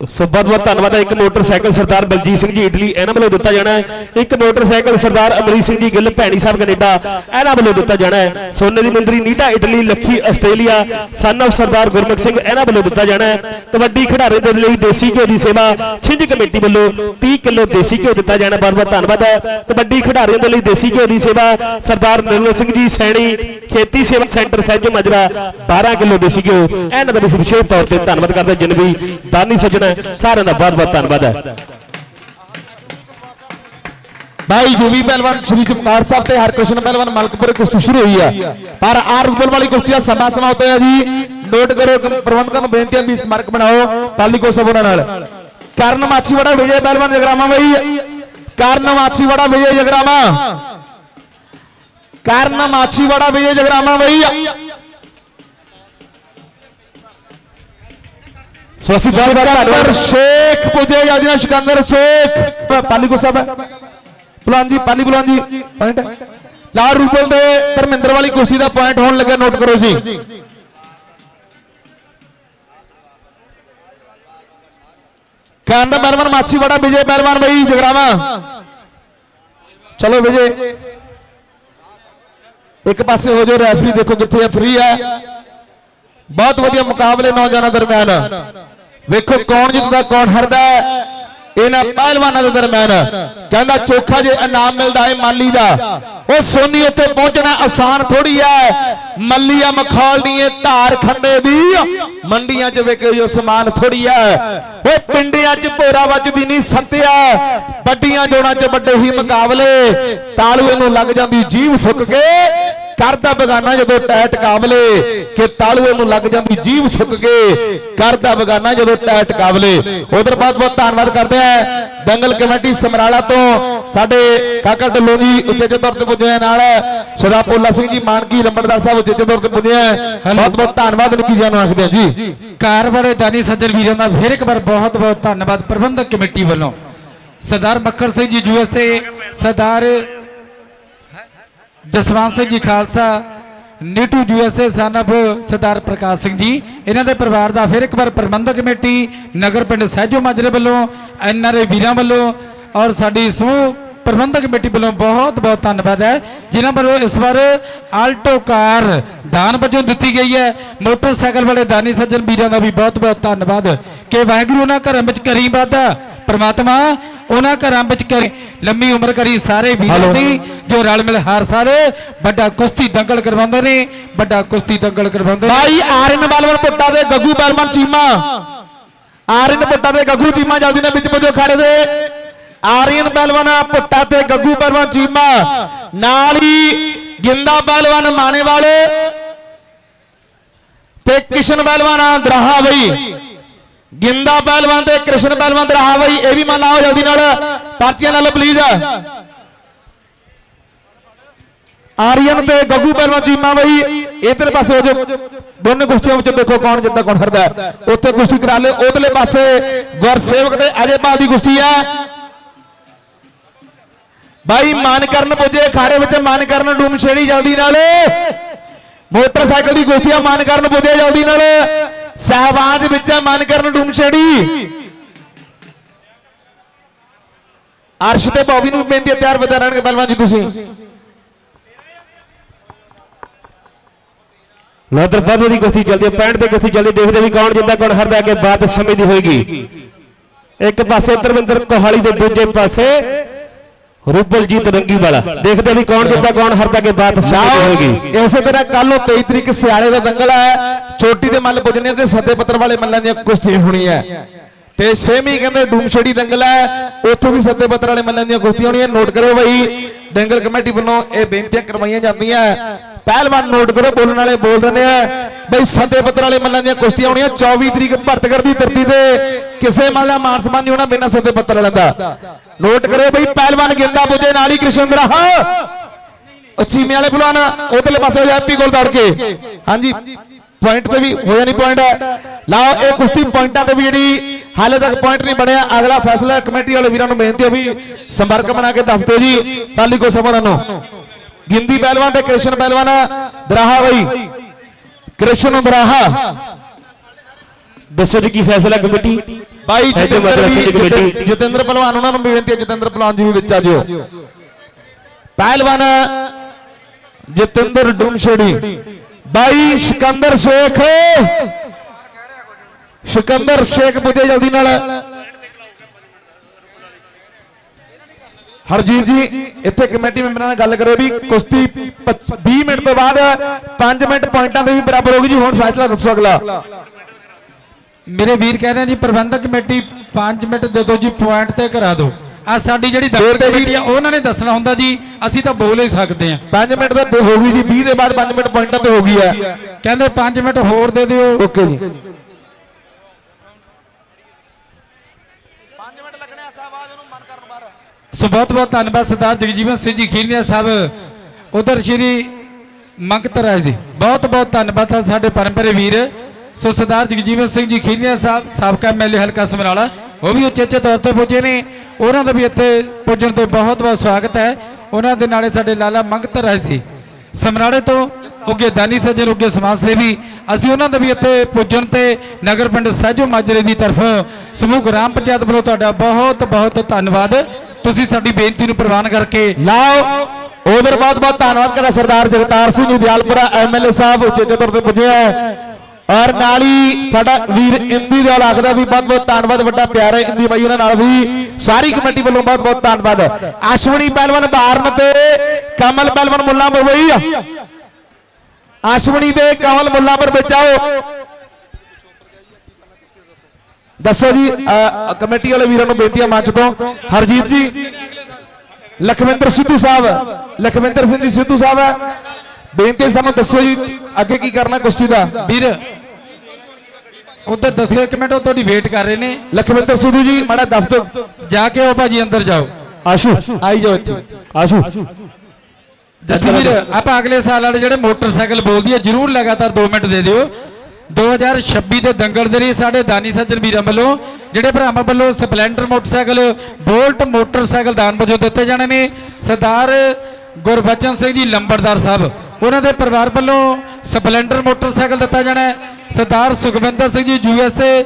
ਸੋ ਬਹੁਤ ਬਹੁਤ ਧੰਨਵਾਦ ਹੈ ਇੱਕ ਮੋਟਰਸਾਈਕਲ ਸਰਦਾਰ ਬਲਜੀਤ ਸਿੰਘ ਜੀ ਇਟਲੀ, ਇਹਨਾਂ ਵੱਲੋਂ ਦਿੱਤਾ ਜਾਣਾ ਹੈ। ਇੱਕ ਮੋਟਰਸਾਈਕਲ ਸਰਦਾਰ ਅਮਰੀਕ ਸਿੰਘ ਜੀ ਗਿੱਲ, ਭੈਣੀ ਸਾਹਿਬ ਕੈਨੇਡਾ, ਇਹਨਾਂ ਵੱਲੋਂ ਦਿੱਤਾ ਜਾਣਾ ਹੈ। ਸੋਨੇ ਦੀ ਮੁੰਦਰੀ, Neeta, Italy, Lakhi, Australia son of Sardar Gurmukh Singh, ਇਹਨਾਂ ਵੱਲੋਂ ਦਿੱਤਾ ਜਾਣਾ ਹੈ। ਕਬੱਡੀ ਖਿਡਾਰੀ ਦੇ ਲਈ ਦੇਸੀ ਘਿਓ ਦੀ ਸੇਵਾ, ਛਿੰਝ ਕਮੇਟੀ ਵੱਲੋਂ 30 ਕਿਲੋ ਦੇਸੀ ਘਿਓ ਦਿੱਤਾ ਜਾਣਾ ਬਹੁਤ ਬਹੁਤ ਧੰਨਵਾਦ ਹੈ। ਕਬੱਡੀ ਖਿਡਾਰੀਆਂ ਦੇ ਲਈ ਦੇਸੀ ਘਿਓ ਦੀ ਸੇਵਾ, ਸਰਦਾਰ ਨਿਰਮਲ ਸਿੰਘ ਜੀ, ਸੈਣੀ, ਖੇਤੀ ਸੇਵਾ ਸੈਂਟਰ ਸਹਿਜੋ ਮਜਰਾ 12 ਕਿਲੋ ਦੇਸੀ ਘਿਓ। ਇਹਨਾਂ ਦਾ ਵੀ ਅਸੀਂ ਵਿਸ਼ੇਸ਼ ਤੌਰ ਤੇ ਧੰਨਵਾਦ ਕਰਦੇ ਹਾਂ। ਜਿਨ ਵੀ ਦਾਨੀ ਸੱਜਣਾ ਹੈ ਸਾਰਿਆਂ ਦਾ ਬਹੁਤ ਬਹੁਤ ਧੰਨਵਾਦ ਹੈ ਭਾਈ ਜੂਵੀ ਪਹਿਲਵਾਨ ਸ਼੍ਰੀ ਚਮਕਾਰ ਸਾਹਿਬ ਤੇ ਹਰਕ੍ਰਿਸ਼ਨ ਪਹਿਲਵਾਨ ਮਲਕਪੁਰ ਕੁਸ਼ਤੀ ਸ਼ੁਰੂ ਹੋਈ ਆ ਪਰ ਆਰ ਰੂਬਲ ਵਾਲੀ ਕੁਸ਼ਤੀ ਦਾ ਸਮਾਂ ਸਮਾਂ ਉੱਤੇ ਆ ਜੀ ਨੋਟ ਕਰੋ ਕ- ਪ੍ਰਬੰਧਕਾਂ ਨੂੰ ਬੇਨਤੀ ਹੈ ਵੀ ਸਮਾਰਕ ਬਣਾਓ ਪਾਲੀ ਕੋ ਸਭੋਣਾ ਨਾਲ ਕਰਨ ਮਾਛੀਵਾੜਾ ਵਿਜੇ ਪਹਿਲਵਾਨ ਜਗਰਾਮਾ ਬਈ ਕਰਨ ਮਾਛੀਵਾੜਾ ਵਿਜੇ ਜਗਰਾਮਾ ਕਰਨ ਮਾਛੀਵਾੜਾ ਵਿਜੇ ਜਗਰਾਮਾ ਬਈ ਸੋ ਅਸੀਂ ਬਹੁਤ ਬਹੁਤ ਧੰਨਵਾਦ ਸ਼ੇਖ ਪੁੱਜੇ ਜਾਂ ਸਿਕੰਦਰ ਸ਼ੇਖ ਪਾਲੀ ਕੋ ਸਾਹਿਬ ਪੁਲਾਨ ਜੀ ਪਾਲੀ ਪੁਲਾਨ ਜੀ ਪੁਆਇੰਟ ਲਾਲ ਰੂਪਲ ਦੇ ਧਰਮਿੰਦਰ ਵਾਲੀ ਕੁਸ਼ਤੀ ਦਾ ਪੁਆਇੰਟ ਹੋਣ ਲੱਗਾ ਨੋਟ ਕਰੋ ਜੀ ਕਾਂਡਾ ਪਹਿਲਵਾਨ ਮਾਛੀਵਾੜਾ ਵਿਜੇ ਪਹਿਲਵਾਨ ਬਈ ਜਗਰਾਵਾ ਚਲੋ ਵਿਜੇ ਇੱਕ ਪਾਸੇ ਹੋ ਜਾਓ ਰੈਫਰੀ ਦੇਖੋ ਕਿੱਥੇ ਹੈ ਫ੍ਰੀ ਹੈ ਬਹੁਤ ਵਧੀਆ ਮੁਕਾਬਲੇ ਨੌਜਵਾਨਾਂ ਦਰਮਿਆਨ ਵੇਖੋ ਕੌਣ ਜਿੱਤਦਾ ਕੌਣ ਹਾਰਦਾ। ਇਹਨਾਂ ਪਹਿਲਵਾਨਾਂ ਦੇ ਦਰਮਿਆਨ ਕਹਿੰਦਾ ਚੋਖਾ ਜੇ ਇਨਾਮ ਮਿਲਦਾ ਹੈ ਮਾਲੀ ਦਾ ਉਹ ਸੋਨੀ ਉੱਤੇ ਪਹੁੰਚਣਾ ਆਸਾਨ ਥੋੜੀ ਹੈ। ਮੱਲੀਆ ਮਖੌਲ ਦੀ ਇਹ ਧਾਰ ਖੰਡੇ ਦੀ ਮੰਡੀਆਂ 'ਚ ਵਿਕੇ ਜੋ ਸਮਾਨ ਥੋੜੀ ਹੈ। ਉਹ ਪਿੰਡਿਆਂ 'ਚ ਭੋਰਾ ਵੱਜਦੀ ਨਹੀਂ ਸੱਤਿਆ ਵੱਡੀਆਂ ਜੋੜਾਂ 'ਚ ਵੱਡੇ ਹੀ ਮੁਕਾਬਲੇ। ਤਾਲੂਏ ਨੂੰ ਲੱਗ ਜਾਂਦੀ ਜੀਭ ਸੁੱਕ ਕੇ ਕਰਦਾ ਬਗਾਨਾ ਜਦੋਂ ਟੈਟ ਕਾਬਲੇ ਕਿ ਤਾਲੂਏ ਨੂੰ ਲੱਗ ਜਾਂਦੀ ਜੀਭ ਸੁੱਕ ਕੇ ਕਰਦਾ ਬਗਾਨਾ ਜਦੋਂ ਟੈਟ ਕਾਬਲੇ ਉਧਰ ਬਹੁਤ ਬਹੁਤ ਧੰਨਵਾਦ ਕਰਦੇ ਆ ਦੰਗਲ ਕਮੇਟੀ ਸਮਰਾਲਾ ਤੋਂ। ਸਾਡੇ ਕਾਕਾ ਢੱਲੋਂ ਜੀ ਉੱਚੇ ਤੌਰ ਤੇ ਪੁੱਜੇ ਨਾਲ। ਸਰਦਾਰ ਪੋਲਾ ਸਿੰਘ ਜੀ, ਮਾਨਕੀ, ਲੰਬੜਦਾਰ ਸਾਹਿਬ ਉੱਚੇ ਤੌਰ ਤੇ ਪੁੱਜੇ ਬਹੁਤ ਬਹੁਤ ਧੰਨਵਾਦ ਨਿੱਕੀ ਜੀ ਨੂੰ ਆਖਦੇ ਆ ਜੀ। ਕਾਰ ਵਾਲੇ ਦਾਨੀ ਸੱਜਣ ਵੀਰਾਂ ਦਾ ਫਿਰ ਇੱਕ ਵਾਰ ਬਹੁਤ ਬਹੁਤ ਧੰਨਵਾਦ ਪ੍ਰਬੰਧਕ ਕਮੇਟੀ ਵੱਲੋਂ। ਸਰਦਾਰ Makar Singh ji USA Sardar Jaswant Singh ji Khalsa, Neetu USA son of Sardar Parkash Singh ji, ਇਹਨਾਂ ਦੇ ਪਰਿਵਾਰ ਦਾ ਫਿਰ ਇੱਕ ਵਾਰ ਪ੍ਰਬੰਧਕ ਕਮੇਟੀ ਨਗਰ ਪਿੰਡ ਸਹਿਜੋ ਮਾਜਰੇ ਵੱਲੋਂ ਐਨਆਰਏ ਵੀਰਾਂ ਵੱਲੋਂ ਔਰ ਸਾਡੀ ਸਮੂਹ ਪ੍ਰਬੰਧਕ ਕਮੇਟੀ ਵੱਲੋਂ ਬਹੁਤ ਬਹੁਤ ਧੰਨਵਾਦ ਹੈ। ਜਿਨ੍ਹਾਂ ਵੱਲੋਂ ਇਸ ਵਾਰ ਆਲਟੋ ਕਾਰ ਦਾਨ ਵਜੋਂ ਦਿੱਤੀ ਗਈ ਹੈ। ਮੋਟਰਸਾਈਕਲ ਵਾਲੇ ਦਾਨੀ ਸੱਜਣ ਵੀਰਾਂ ਦਾ ਵੀ ਬਹੁਤ ਬਹੁਤ ਧੰਨਵਾਦ। ਕਿ ਵਾਹਿਗੁਰੂ ਉਹਨਾਂ ਘਰਾਂ ਵਿੱਚ ਕਰੀ ਵਾਧਾ। ਪ੍ਰਮਾਤਮਾ ਉਹਨਾਂ ਘਰਾਂ ਵਿੱਚ ਕਰੇ। ਲੰਮੀ ਉਮਰ ਕਰੀ ਸਾਰੇ ਵੀਰਾਂ ਦੀ ਜੋ ਰਲ ਮਿਲ ਹਰ ਸਾਲ ਵੱਡਾ ਕੁਸ਼ਤੀ ਦੰਗਲ ਕਰਵਾਉਂਦੇ ਨੇ ਵੱਡਾ ਕੁਸ਼ਤੀ ਦੰਗਲ ਕਰਵਾਉਂਦੇ ਨੇ। ਭਾਈ ਆਰਨ ਬਲਵਨ ਪੁੱਟਾ ਦੇ ਗੱਗੂ ਬਲਵਨ ਚੀਮਾ। ਆਰਨ ਪੁੱਟਾ ਦੇ ਗੱਗੂ ਚੀਮਾ ਜਲਦੀ ਨੇ ਵਿੱਚ ਪੁੱਜੋ ਖੜੇ ਦੇ। ਆਰੀਅਨ ਪਹਿਲਵਾਨ ਪੁੱਟਾ ਤੇ ਗੱਗੂ ਪਹਿਲਵਾਨ ਚੀਮਾ। ਨਾਲ ਹੀ ਗਿੰਦਾ ਪਹਿਲਵਾਨ ਮਾਣੇ ਵਾਲੇ ਤੇ ਕਿਸ਼ਨ ਪਹਿਲਵਾਨ ਦਰਾਹਾ ਬਈ ਗਿੰਦਾ ਪਹਿਲਵਾਨ ਤੇ ਕ੍ਰਿਸ਼ਨ ਪਹਿਲਵਾਨ ਦਰਾਹਾ ਬਈ ਇਹ ਵੀ ਮੰਨ ਲਾਓ ਜਲਦੀ ਨਾਲ। ਪਾਰਟੀਆਂ ਨਾਲ ਪਲੀਜ਼ ਆਰੀਅਨ ਤੇ ਗੱਗੂ ਪਹਿਲਵਾਨ ਚੀਮਾ ਬਈ, ਇਧਰ ਪਾਸੇ ਹੋ ਜੋ ਦੋਨੇ ਕੁਸ਼ਤੀਆਂ ਵਿੱਚ ਦੇਖੋ ਕੌਣ ਜਿੱਤਦਾ, ਕੌਣ ਹਰਦਾ। ਉੱਥੇ ਕੁਸ਼ਤੀ ਕਰਾ ਲੈ ਉਧਰਲੇ ਪਾਸੇ ਗੁਰਸੇਵਕ ਤੇ ਅਜੇਪਾਲ ਦੀ ਕੁਸ਼ਤੀ ਹੈ। ਬਾਈ ਮਾਨ ਕਰਨ ਪੁੱਜੇ ਖਾੜੇ ਵਿੱਚ ਮਾਨ ਕਰਨ ਡੂਮ ਛੇੜੀ ਜਲਦੀ ਨਾਲ। ਮੋਟਰਸਾਈਕਲ ਦੀ ਕੁਸ਼ਤੀ ਆ ਮਾਨ ਕਰਨ ਪੁੱਜੇ ਜਲਦੀ ਨਾਲ। ਸਹਿਬਾਜ਼ ਵਿੱਚ ਮਾਨ ਕਰਨ ਡੂਮ ਛੇੜੀ। ਅਰਸ਼ ਤੇ ਬੌਬੀ ਨੂੰ ਬੇਨਤੀ ਤਿਆਰ ਬਤਾ ਰਹਿਣਗੇ ਪਹਿਲਵਾਨ ਜੀ ਤੁਸੀਂ। ਨਦਰ ਬਾਬੂ ਦੀ ਕੁਸ਼ਤੀ ਚੱਲਦੀ ਹੈ 65 ਤੇ ਕੁਸ਼ਤੀ ਚੱਲਦੀ ਦੇਖਦੇ ਵੀ ਕੌਣ ਜਿੱਤਦਾ ਕੌਣ ਹਾਰਦਾ ਅੱਗੇ ਬਾਤ ਸਮੇਂ ਦੀ ਹੋਏਗੀ। ਇੱਕ ਪਾਸੇ ਧਰਮਿੰਦਰ ਕੋਹਾਲੀ ਦੇ ਦੂਜੇ ਪਾਸੇ ਰੂਬਲਜੀਤ ਰੰਗੀ ਵਾਲਾ। ਦੇਖਦੇ ਵੀ ਕੌਣ ਜਿੱਤਦਾ ਕੌਣ ਹਾਰਦਾ ਅੱਗੇ ਬਾਤ ਸਮੇਂ ਦੀ ਹੋਏਗੀ। ਇਸੇ ਤਰ੍ਹਾਂ ਕੱਲ ਨੂੰ 23 ਤਰੀਕ ਸਿਆਲੇ ਦਾ ਦੰਗਲ ਹੈ। ਛੋਟੀ ਦੇ ਮੱਲ ਪੁੱਜਣੇ ਤੇ ਸੱਦੇ ਪੱਤਰ ਵਾਲੇ ਮੱਲਾਂ ਦੀਆਂ ਕੁਸ਼ਤੀ ਹੋਣੀ ਹੈ। ਤੇ ਛੇਵੀਂ ਕਹਿੰਦੇ ਡੂਮਛੜੀ ਦੰਗਲ ਹੈ। ਉੱਥੇ ਵੀ ਸੱਦੇ ਪੱਤਰ ਵਾਲੇ ਮੱਲਾਂ ਦੀਆਂ ਕੁਸ਼ਤੀਆਂ ਹੋਣੀਆਂ। ਨੋਟ ਕਰੋ ਬਈ ਦੰਗਲ ਕਮੇਟੀ ਵੱਲੋਂ ਇਹ ਬੇਨਤੀਆਂ ਕਰਵਾਈਆਂ ਜਾਂਦੀਆਂ ਪਹਿਲਵਾਨ ਨੋਟ ਕਰੋ, ਬੋਲਣ ਵਾਲੇ ਬੋਲ ਦਿੰਦੇ ਆ। ਬਈ ਸੱਦੇ ਪੱਤਰ ਵਾਲੇ ਮੱਲਾਂ ਦੀਆਂ ਕੁਸ਼ਤੀਆਂ ਹੋਣੀਆਂ 24 ਤਰੀਕ ਭਰਤਗੜ ਦੀ ਧਰਤੀ ਤੇ। ਕਿਸੇ ਮੱਲ ਦਾ ਮਾਨ ਸਨਮਾਨ ਨਹੀਂ ਹੋਣਾ ਬਿਨਾਂ ਸੱਦੇ ਪੱਤਰ ਵਾਲਿਆਂ ਦਾ। ਨੋਟ ਕਰਿਓ ਬਈ, ਪਹਿਲਵਾਨ ਗਿੰਦਾ ਪੁੱਜੇ ਨਾਲ ਹੀ ਕ੍ਰਿਸ਼ਨ ਦਰਾਹਾ ਚੀਮੇ ਵਾਲੇ ਪਹਿਲਵਾਨ ਉਧਰਲੇ ਪਾਸੇ ਹੋ ਜਾ ਪੀ ਗੋਲ ਦੌੜ ਕੇ। ਹਾਂਜੀ ਪੁਆਇੰਟ ਤੇ ਵੀ ਹੋਇਆ ਨਹੀਂ ਪੁਆਇੰਟ ਲਾਓ, ਇਹ ਕੁਸ਼ਤੀ ਪੁਆਇੰਟਾਂ ਤੇ ਵੀ ਜਿਹੜੀ ਹਾਲੇ ਤੱਕ ਪੁਆਇੰਟ ਨਹੀਂ ਬਣਿਆ। ਅਗਲਾ ਫੈਸਲਾ ਕਮੇਟੀ ਵਾਲੇ ਵੀਰਾਂ ਨੂੰ ਬੇਨਤੀ ਹੈ ਵੀ ਸੰਪਰਕ ਬਣਾ ਕੇ ਦੱਸ ਦਿਓ ਜੀ। ਕਾਲੀ ਕੋ ਸਮਾਂ ਨੂੰ ਗਿੰਦੀ ਪਹਿਲਵਾਨ ਤੇ ਕ੍ਰਿਸ਼ਨ ਪਹਿਲਵਾਨ ਦਰਾਹਾ ਬਈ। ਕ੍ਰਿਸ਼ਨ ਦਰਾਹਾ ਦੱਸੋ ਜੀ ਕੀ ਫੈਸਲਾ ਕਮੇਟੀ? ਬਾਈ ਜਤਿੰਦਰ ਵੀ। ਜਤਿੰਦਰ ਪਹਿਲਵਾਨ ਉਹਨਾਂ ਨੂੰ ਬੇਨਤੀ ਹੈ ਜਤਿੰਦਰ ਪਹਿਲਵਾਨ ਜੀ ਵੀ ਵਿੱਚ ਆ ਜਿਓ। ਪਹਿਲਵਾਨ ਜਤਿੰਦਰ ਡੂਮਛੜੀ ਬਾਈ ਸਿਕੰਦਰ ਸ਼ੇਖ। ਸਿਕੰਦਰ ਸ਼ੇਖ ਪੁੱਜੇ ਜਲਦੀ ਨਾਲ। ਹਰਜੀਤ ਜੀ ਇੱਥੇ ਕਮੇਟੀ ਮੈਂਬਰਾਂ ਨਾਲ ਗੱਲ ਕਰੋ ਵੀ ਕੁਸ਼ਤੀ 20 ਮਿੰਟ ਤੋਂ ਬਾਅਦ 5 ਮਿੰਟ ਪੁਆਇੰਟਾਂ ਦੇ ਵੀ ਬਰਾਬਰ ਹੋਗੀ ਜੀ। ਹੁਣ ਫੈਸਲਾ ਦੱਸੋ ਅਗਲਾ। ਮੇਰੇ ਵੀਰ ਕਹਿ ਰਹੇ ਆ ਜੀ ਪ੍ਰਬੰਧਕ ਕਮੇਟੀ 5 ਮਿੰਟ ਦੇ ਦਿਓ ਜੀ ਪੁਆਇੰਟ ਤੇ ਕਰਾ ਦਿਓ। ਆ ਸਾਡੀ ਜਿਹੜੀ ਦਫ਼ਤਰ ਕਮੇਟੀ ਆ ਉਹਨਾਂ ਨੇ ਦੱਸਣਾ ਹੁੰਦਾ ਜੀ ਅਸੀਂ ਤਾਂ ਬੋਲ ਹੀ ਸਕਦੇ ਆ 5 ਮਿੰਟ ਤਾਂ ਹੋ ਗਈ ਜੀ 20 ਦੇ ਬਾਅਦ 5 ਮਿੰਟ ਪੁਆਇੰਟਾਂ ਤੇ ਹੋ ਗਈ ਹੈ। ਕਹਿੰਦੇ 5 ਮਿੰਟ ਹੋਰ ਦੇ ਦਿਓ। ਓਕੇ ਜੀ। ਸੋ ਬਹੁਤ ਬਹੁਤ ਧੰਨਵਾਦ ਸਰਦਾਰ ਜਗਜੀਵਨ ਸਿੰਘ ਜੀ ਖੀਰਨੀਆ ਸਾਹਿਬ, ਉਧਰ ਸ਼੍ਰੀ ਮੰਗਤ ਰਾਜ ਜੀ। ਬਹੁਤ ਬਹੁਤ ਧੰਨਵਾਦ ਹੈ ਸਾਡੇ ਪਰਮਪਰੇ ਵੀਰ। ਸੋ ਸਰਦਾਰ ਜਗਜੀਵਨ ਸਿੰਘ ਜੀ ਖੀਰਨੀਆ ਸਾਹਿਬ, ਸਾਬਕਾ ਐਮਐਲਏ ਹਲਕਾ ਸਮਰਾਲਾ, ਉਹ ਵੀ ਉਚੇਚੇ ਤੌਰ ਤੇ ਪੁੱਜੇ ਨੇ। ਉਹਨਾਂ ਦਾ ਵੀ ਇੱਥੇ ਪੁੱਜਣ ਤੇ ਬਹੁਤ ਬਹੁਤ ਸਵਾਗਤ ਹੈ। ਉਹਨਾਂ ਦੇ ਨਾਲੇ ਸਾਡੇ ਲਾਲਾ ਮੰਗਤ ਰਾਜ ਜੀ। ਸਮਰਾਲੇ ਤੋਂ ਉੱਗੇ ਦਾਨੀ ਸੱਜਣ, ਉੱਗੇ ਸਮਾਜ ਸੇਵੀ, ਅਸੀਂ ਉਹਨਾਂ ਦਾ ਵੀ ਇੱਥੇ ਪੁੱਜਣ ਤੇ ਨਗਰ ਪਿੰਡ ਸਾਜੋ ਮਾਜਰੇ ਦੀ ਤਰਫੋਂ ਸਮੂਹ ਗ੍ਰਾਮ ਪੰਚਾਇਤ ਵੱਲੋਂ ਤੁਹਾਡਾ ਬਹੁਤ ਬਹੁਤ ਧੰਨਵਾਦ। ਤੁਸੀਂ ਸਾਡੀ ਬੇਨਤੀ ਨੂੰ ਪ੍ਰਵਾਨ ਕਰਕੇ ਲਾਓ। ਉਧਰ ਬਹੁਤ ਬਹੁਤ ਧੰਨਵਾਦ ਕਰਾਂ ਸਰਦਾਰ ਜਗਤਾਰ ਸਿੰਘ ਦਿਆਲਪੁਰਾ ਐਮਐਲਏ ਸਾਹਿਬ ਉੱਚੇ ਤੌਰ ਤੇ ਪੁੱਜੇ ਔਰ ਨਾਲ ਹੀ ਸਾਡਾ ਵੀਰ ਇੰਦੀ ਦਾ ਆਖਦਾ ਵੀ ਬਹੁਤ ਬਹੁਤ ਧੰਨਵਾਦ, ਵੱਡਾ ਪਿਆਰ ਹੈ ਇੰਦੀ ਬਾਈ ਉਹਨਾਂ ਨਾਲ ਵੀ। ਸਾਰੀ ਕਮੇਟੀ ਵੱਲੋਂ ਬਹੁਤ ਬਹੁਤ ਧੰਨਵਾਦ। ਅਸ਼ਵਨੀ ਪਹਿਲਵਾਨ ਬਾਰਨ ਤੇ ਕਮਲ ਪਹਿਲਵਾਨ ਮੁੱਲਾਂਪੁਰ ਬਈ। ਅਸ਼ਵਨੀ ਤੇ ਕਮਲ ਮੁੱਲਾਂਪੁਰ ਵਿੱਚ ਆਓ। ਦੱਸੋ ਜੀ ਕਮੇਟੀ ਵਾਲੇ ਵੀਰਾਂ ਨੂੰ ਬੇਨਤੀ ਹੈ ਮੰਚ ਤੋਂ। ਹਰਜੀਤ ਜੀ ਲਖਵਿੰਦਰ ਸਿੱਧੂ ਸਾਹਿਬ ਲਖਵਿੰਦਰ ਸਿੰਘ ਜੀ ਸਿੱਧੂ ਸਾਹਿਬ ਹੈ। ਬੇਨਤੀ ਸਾਨੂੰ ਦੱਸੋ ਜੀ ਅੱਗੇ ਕੀ ਕਰਨਾ ਕੁਸ਼ਤੀ ਦਾ? ਵੀਰ ਉੱਧਰ ਦੱਸੋ ਇੱਕ ਮਿੰਟ ਉਹ ਤੁਹਾਡੀ ਵੇਟ ਕਰ ਰਹੇ ਨੇ। ਲਖਵਿੰਦਰ ਸਿੱਧੂ ਜੀ ਮਾੜਾ ਦੱਸ ਦਿਓ। ਜਾ ਕੇ ਉਹ ਭਾਜੀ ਅੰਦਰ ਜਾਓ। ਆਸ਼ੂ ਆਈ ਜਾਓ ਇੱਥੇ। ਆਸ਼ੂ। ਜੱਸੀ ਵੀਰ ਆਪਾਂ ਅਗਲੇ ਸਾਲ ਵਾਲੇ ਜਿਹੜੇ ਮੋਟਰਸਾਈਕਲ ਬੋਲਦੀ ਹੈ ਜਰੂਰ ਲਗਾਤਾਰ 2 ਮਿੰਟ ਦੇ ਦਿਓ। 2026 ਦੇ ਦੰਗਲ ਦੇ ਲਈ ਸਾਡੇ ਦਾਨੀ ਸੱਜਣ ਵੀਰਾਂ ਵੱਲੋਂ, ਜਿਹੜੇ ਭਰਾਵਾਂ ਵੱਲੋਂ ਸਪਲੈਂਡਰ ਮੋਟਰਸਾਈਕਲ, ਬੋਲਟ ਮੋਟਰਸਾਈਕਲ ਦਾਨ ਵਜੋਂ ਦਿੱਤੇ ਜਾਣੇ ਨੇ, ਸਰਦਾਰ ਗੁਰਬਚਨ ਸਿੰਘ ਜੀ ਲੰਬੜਦਾਰ ਸਾਹਿਬ, ਉਹਨਾਂ ਦੇ ਪਰਿਵਾਰ ਵੱਲੋਂ ਸਪਲੈਂਡਰ ਮੋਟਰਸਾਈਕਲ ਦਿੱਤਾ ਜਾਣਾ ਹੈ। ਸਰਦਾਰ ਸੁਖਵਿੰਦਰ ਸਿੰਘ ਜੀ ਯੂਐਸਏ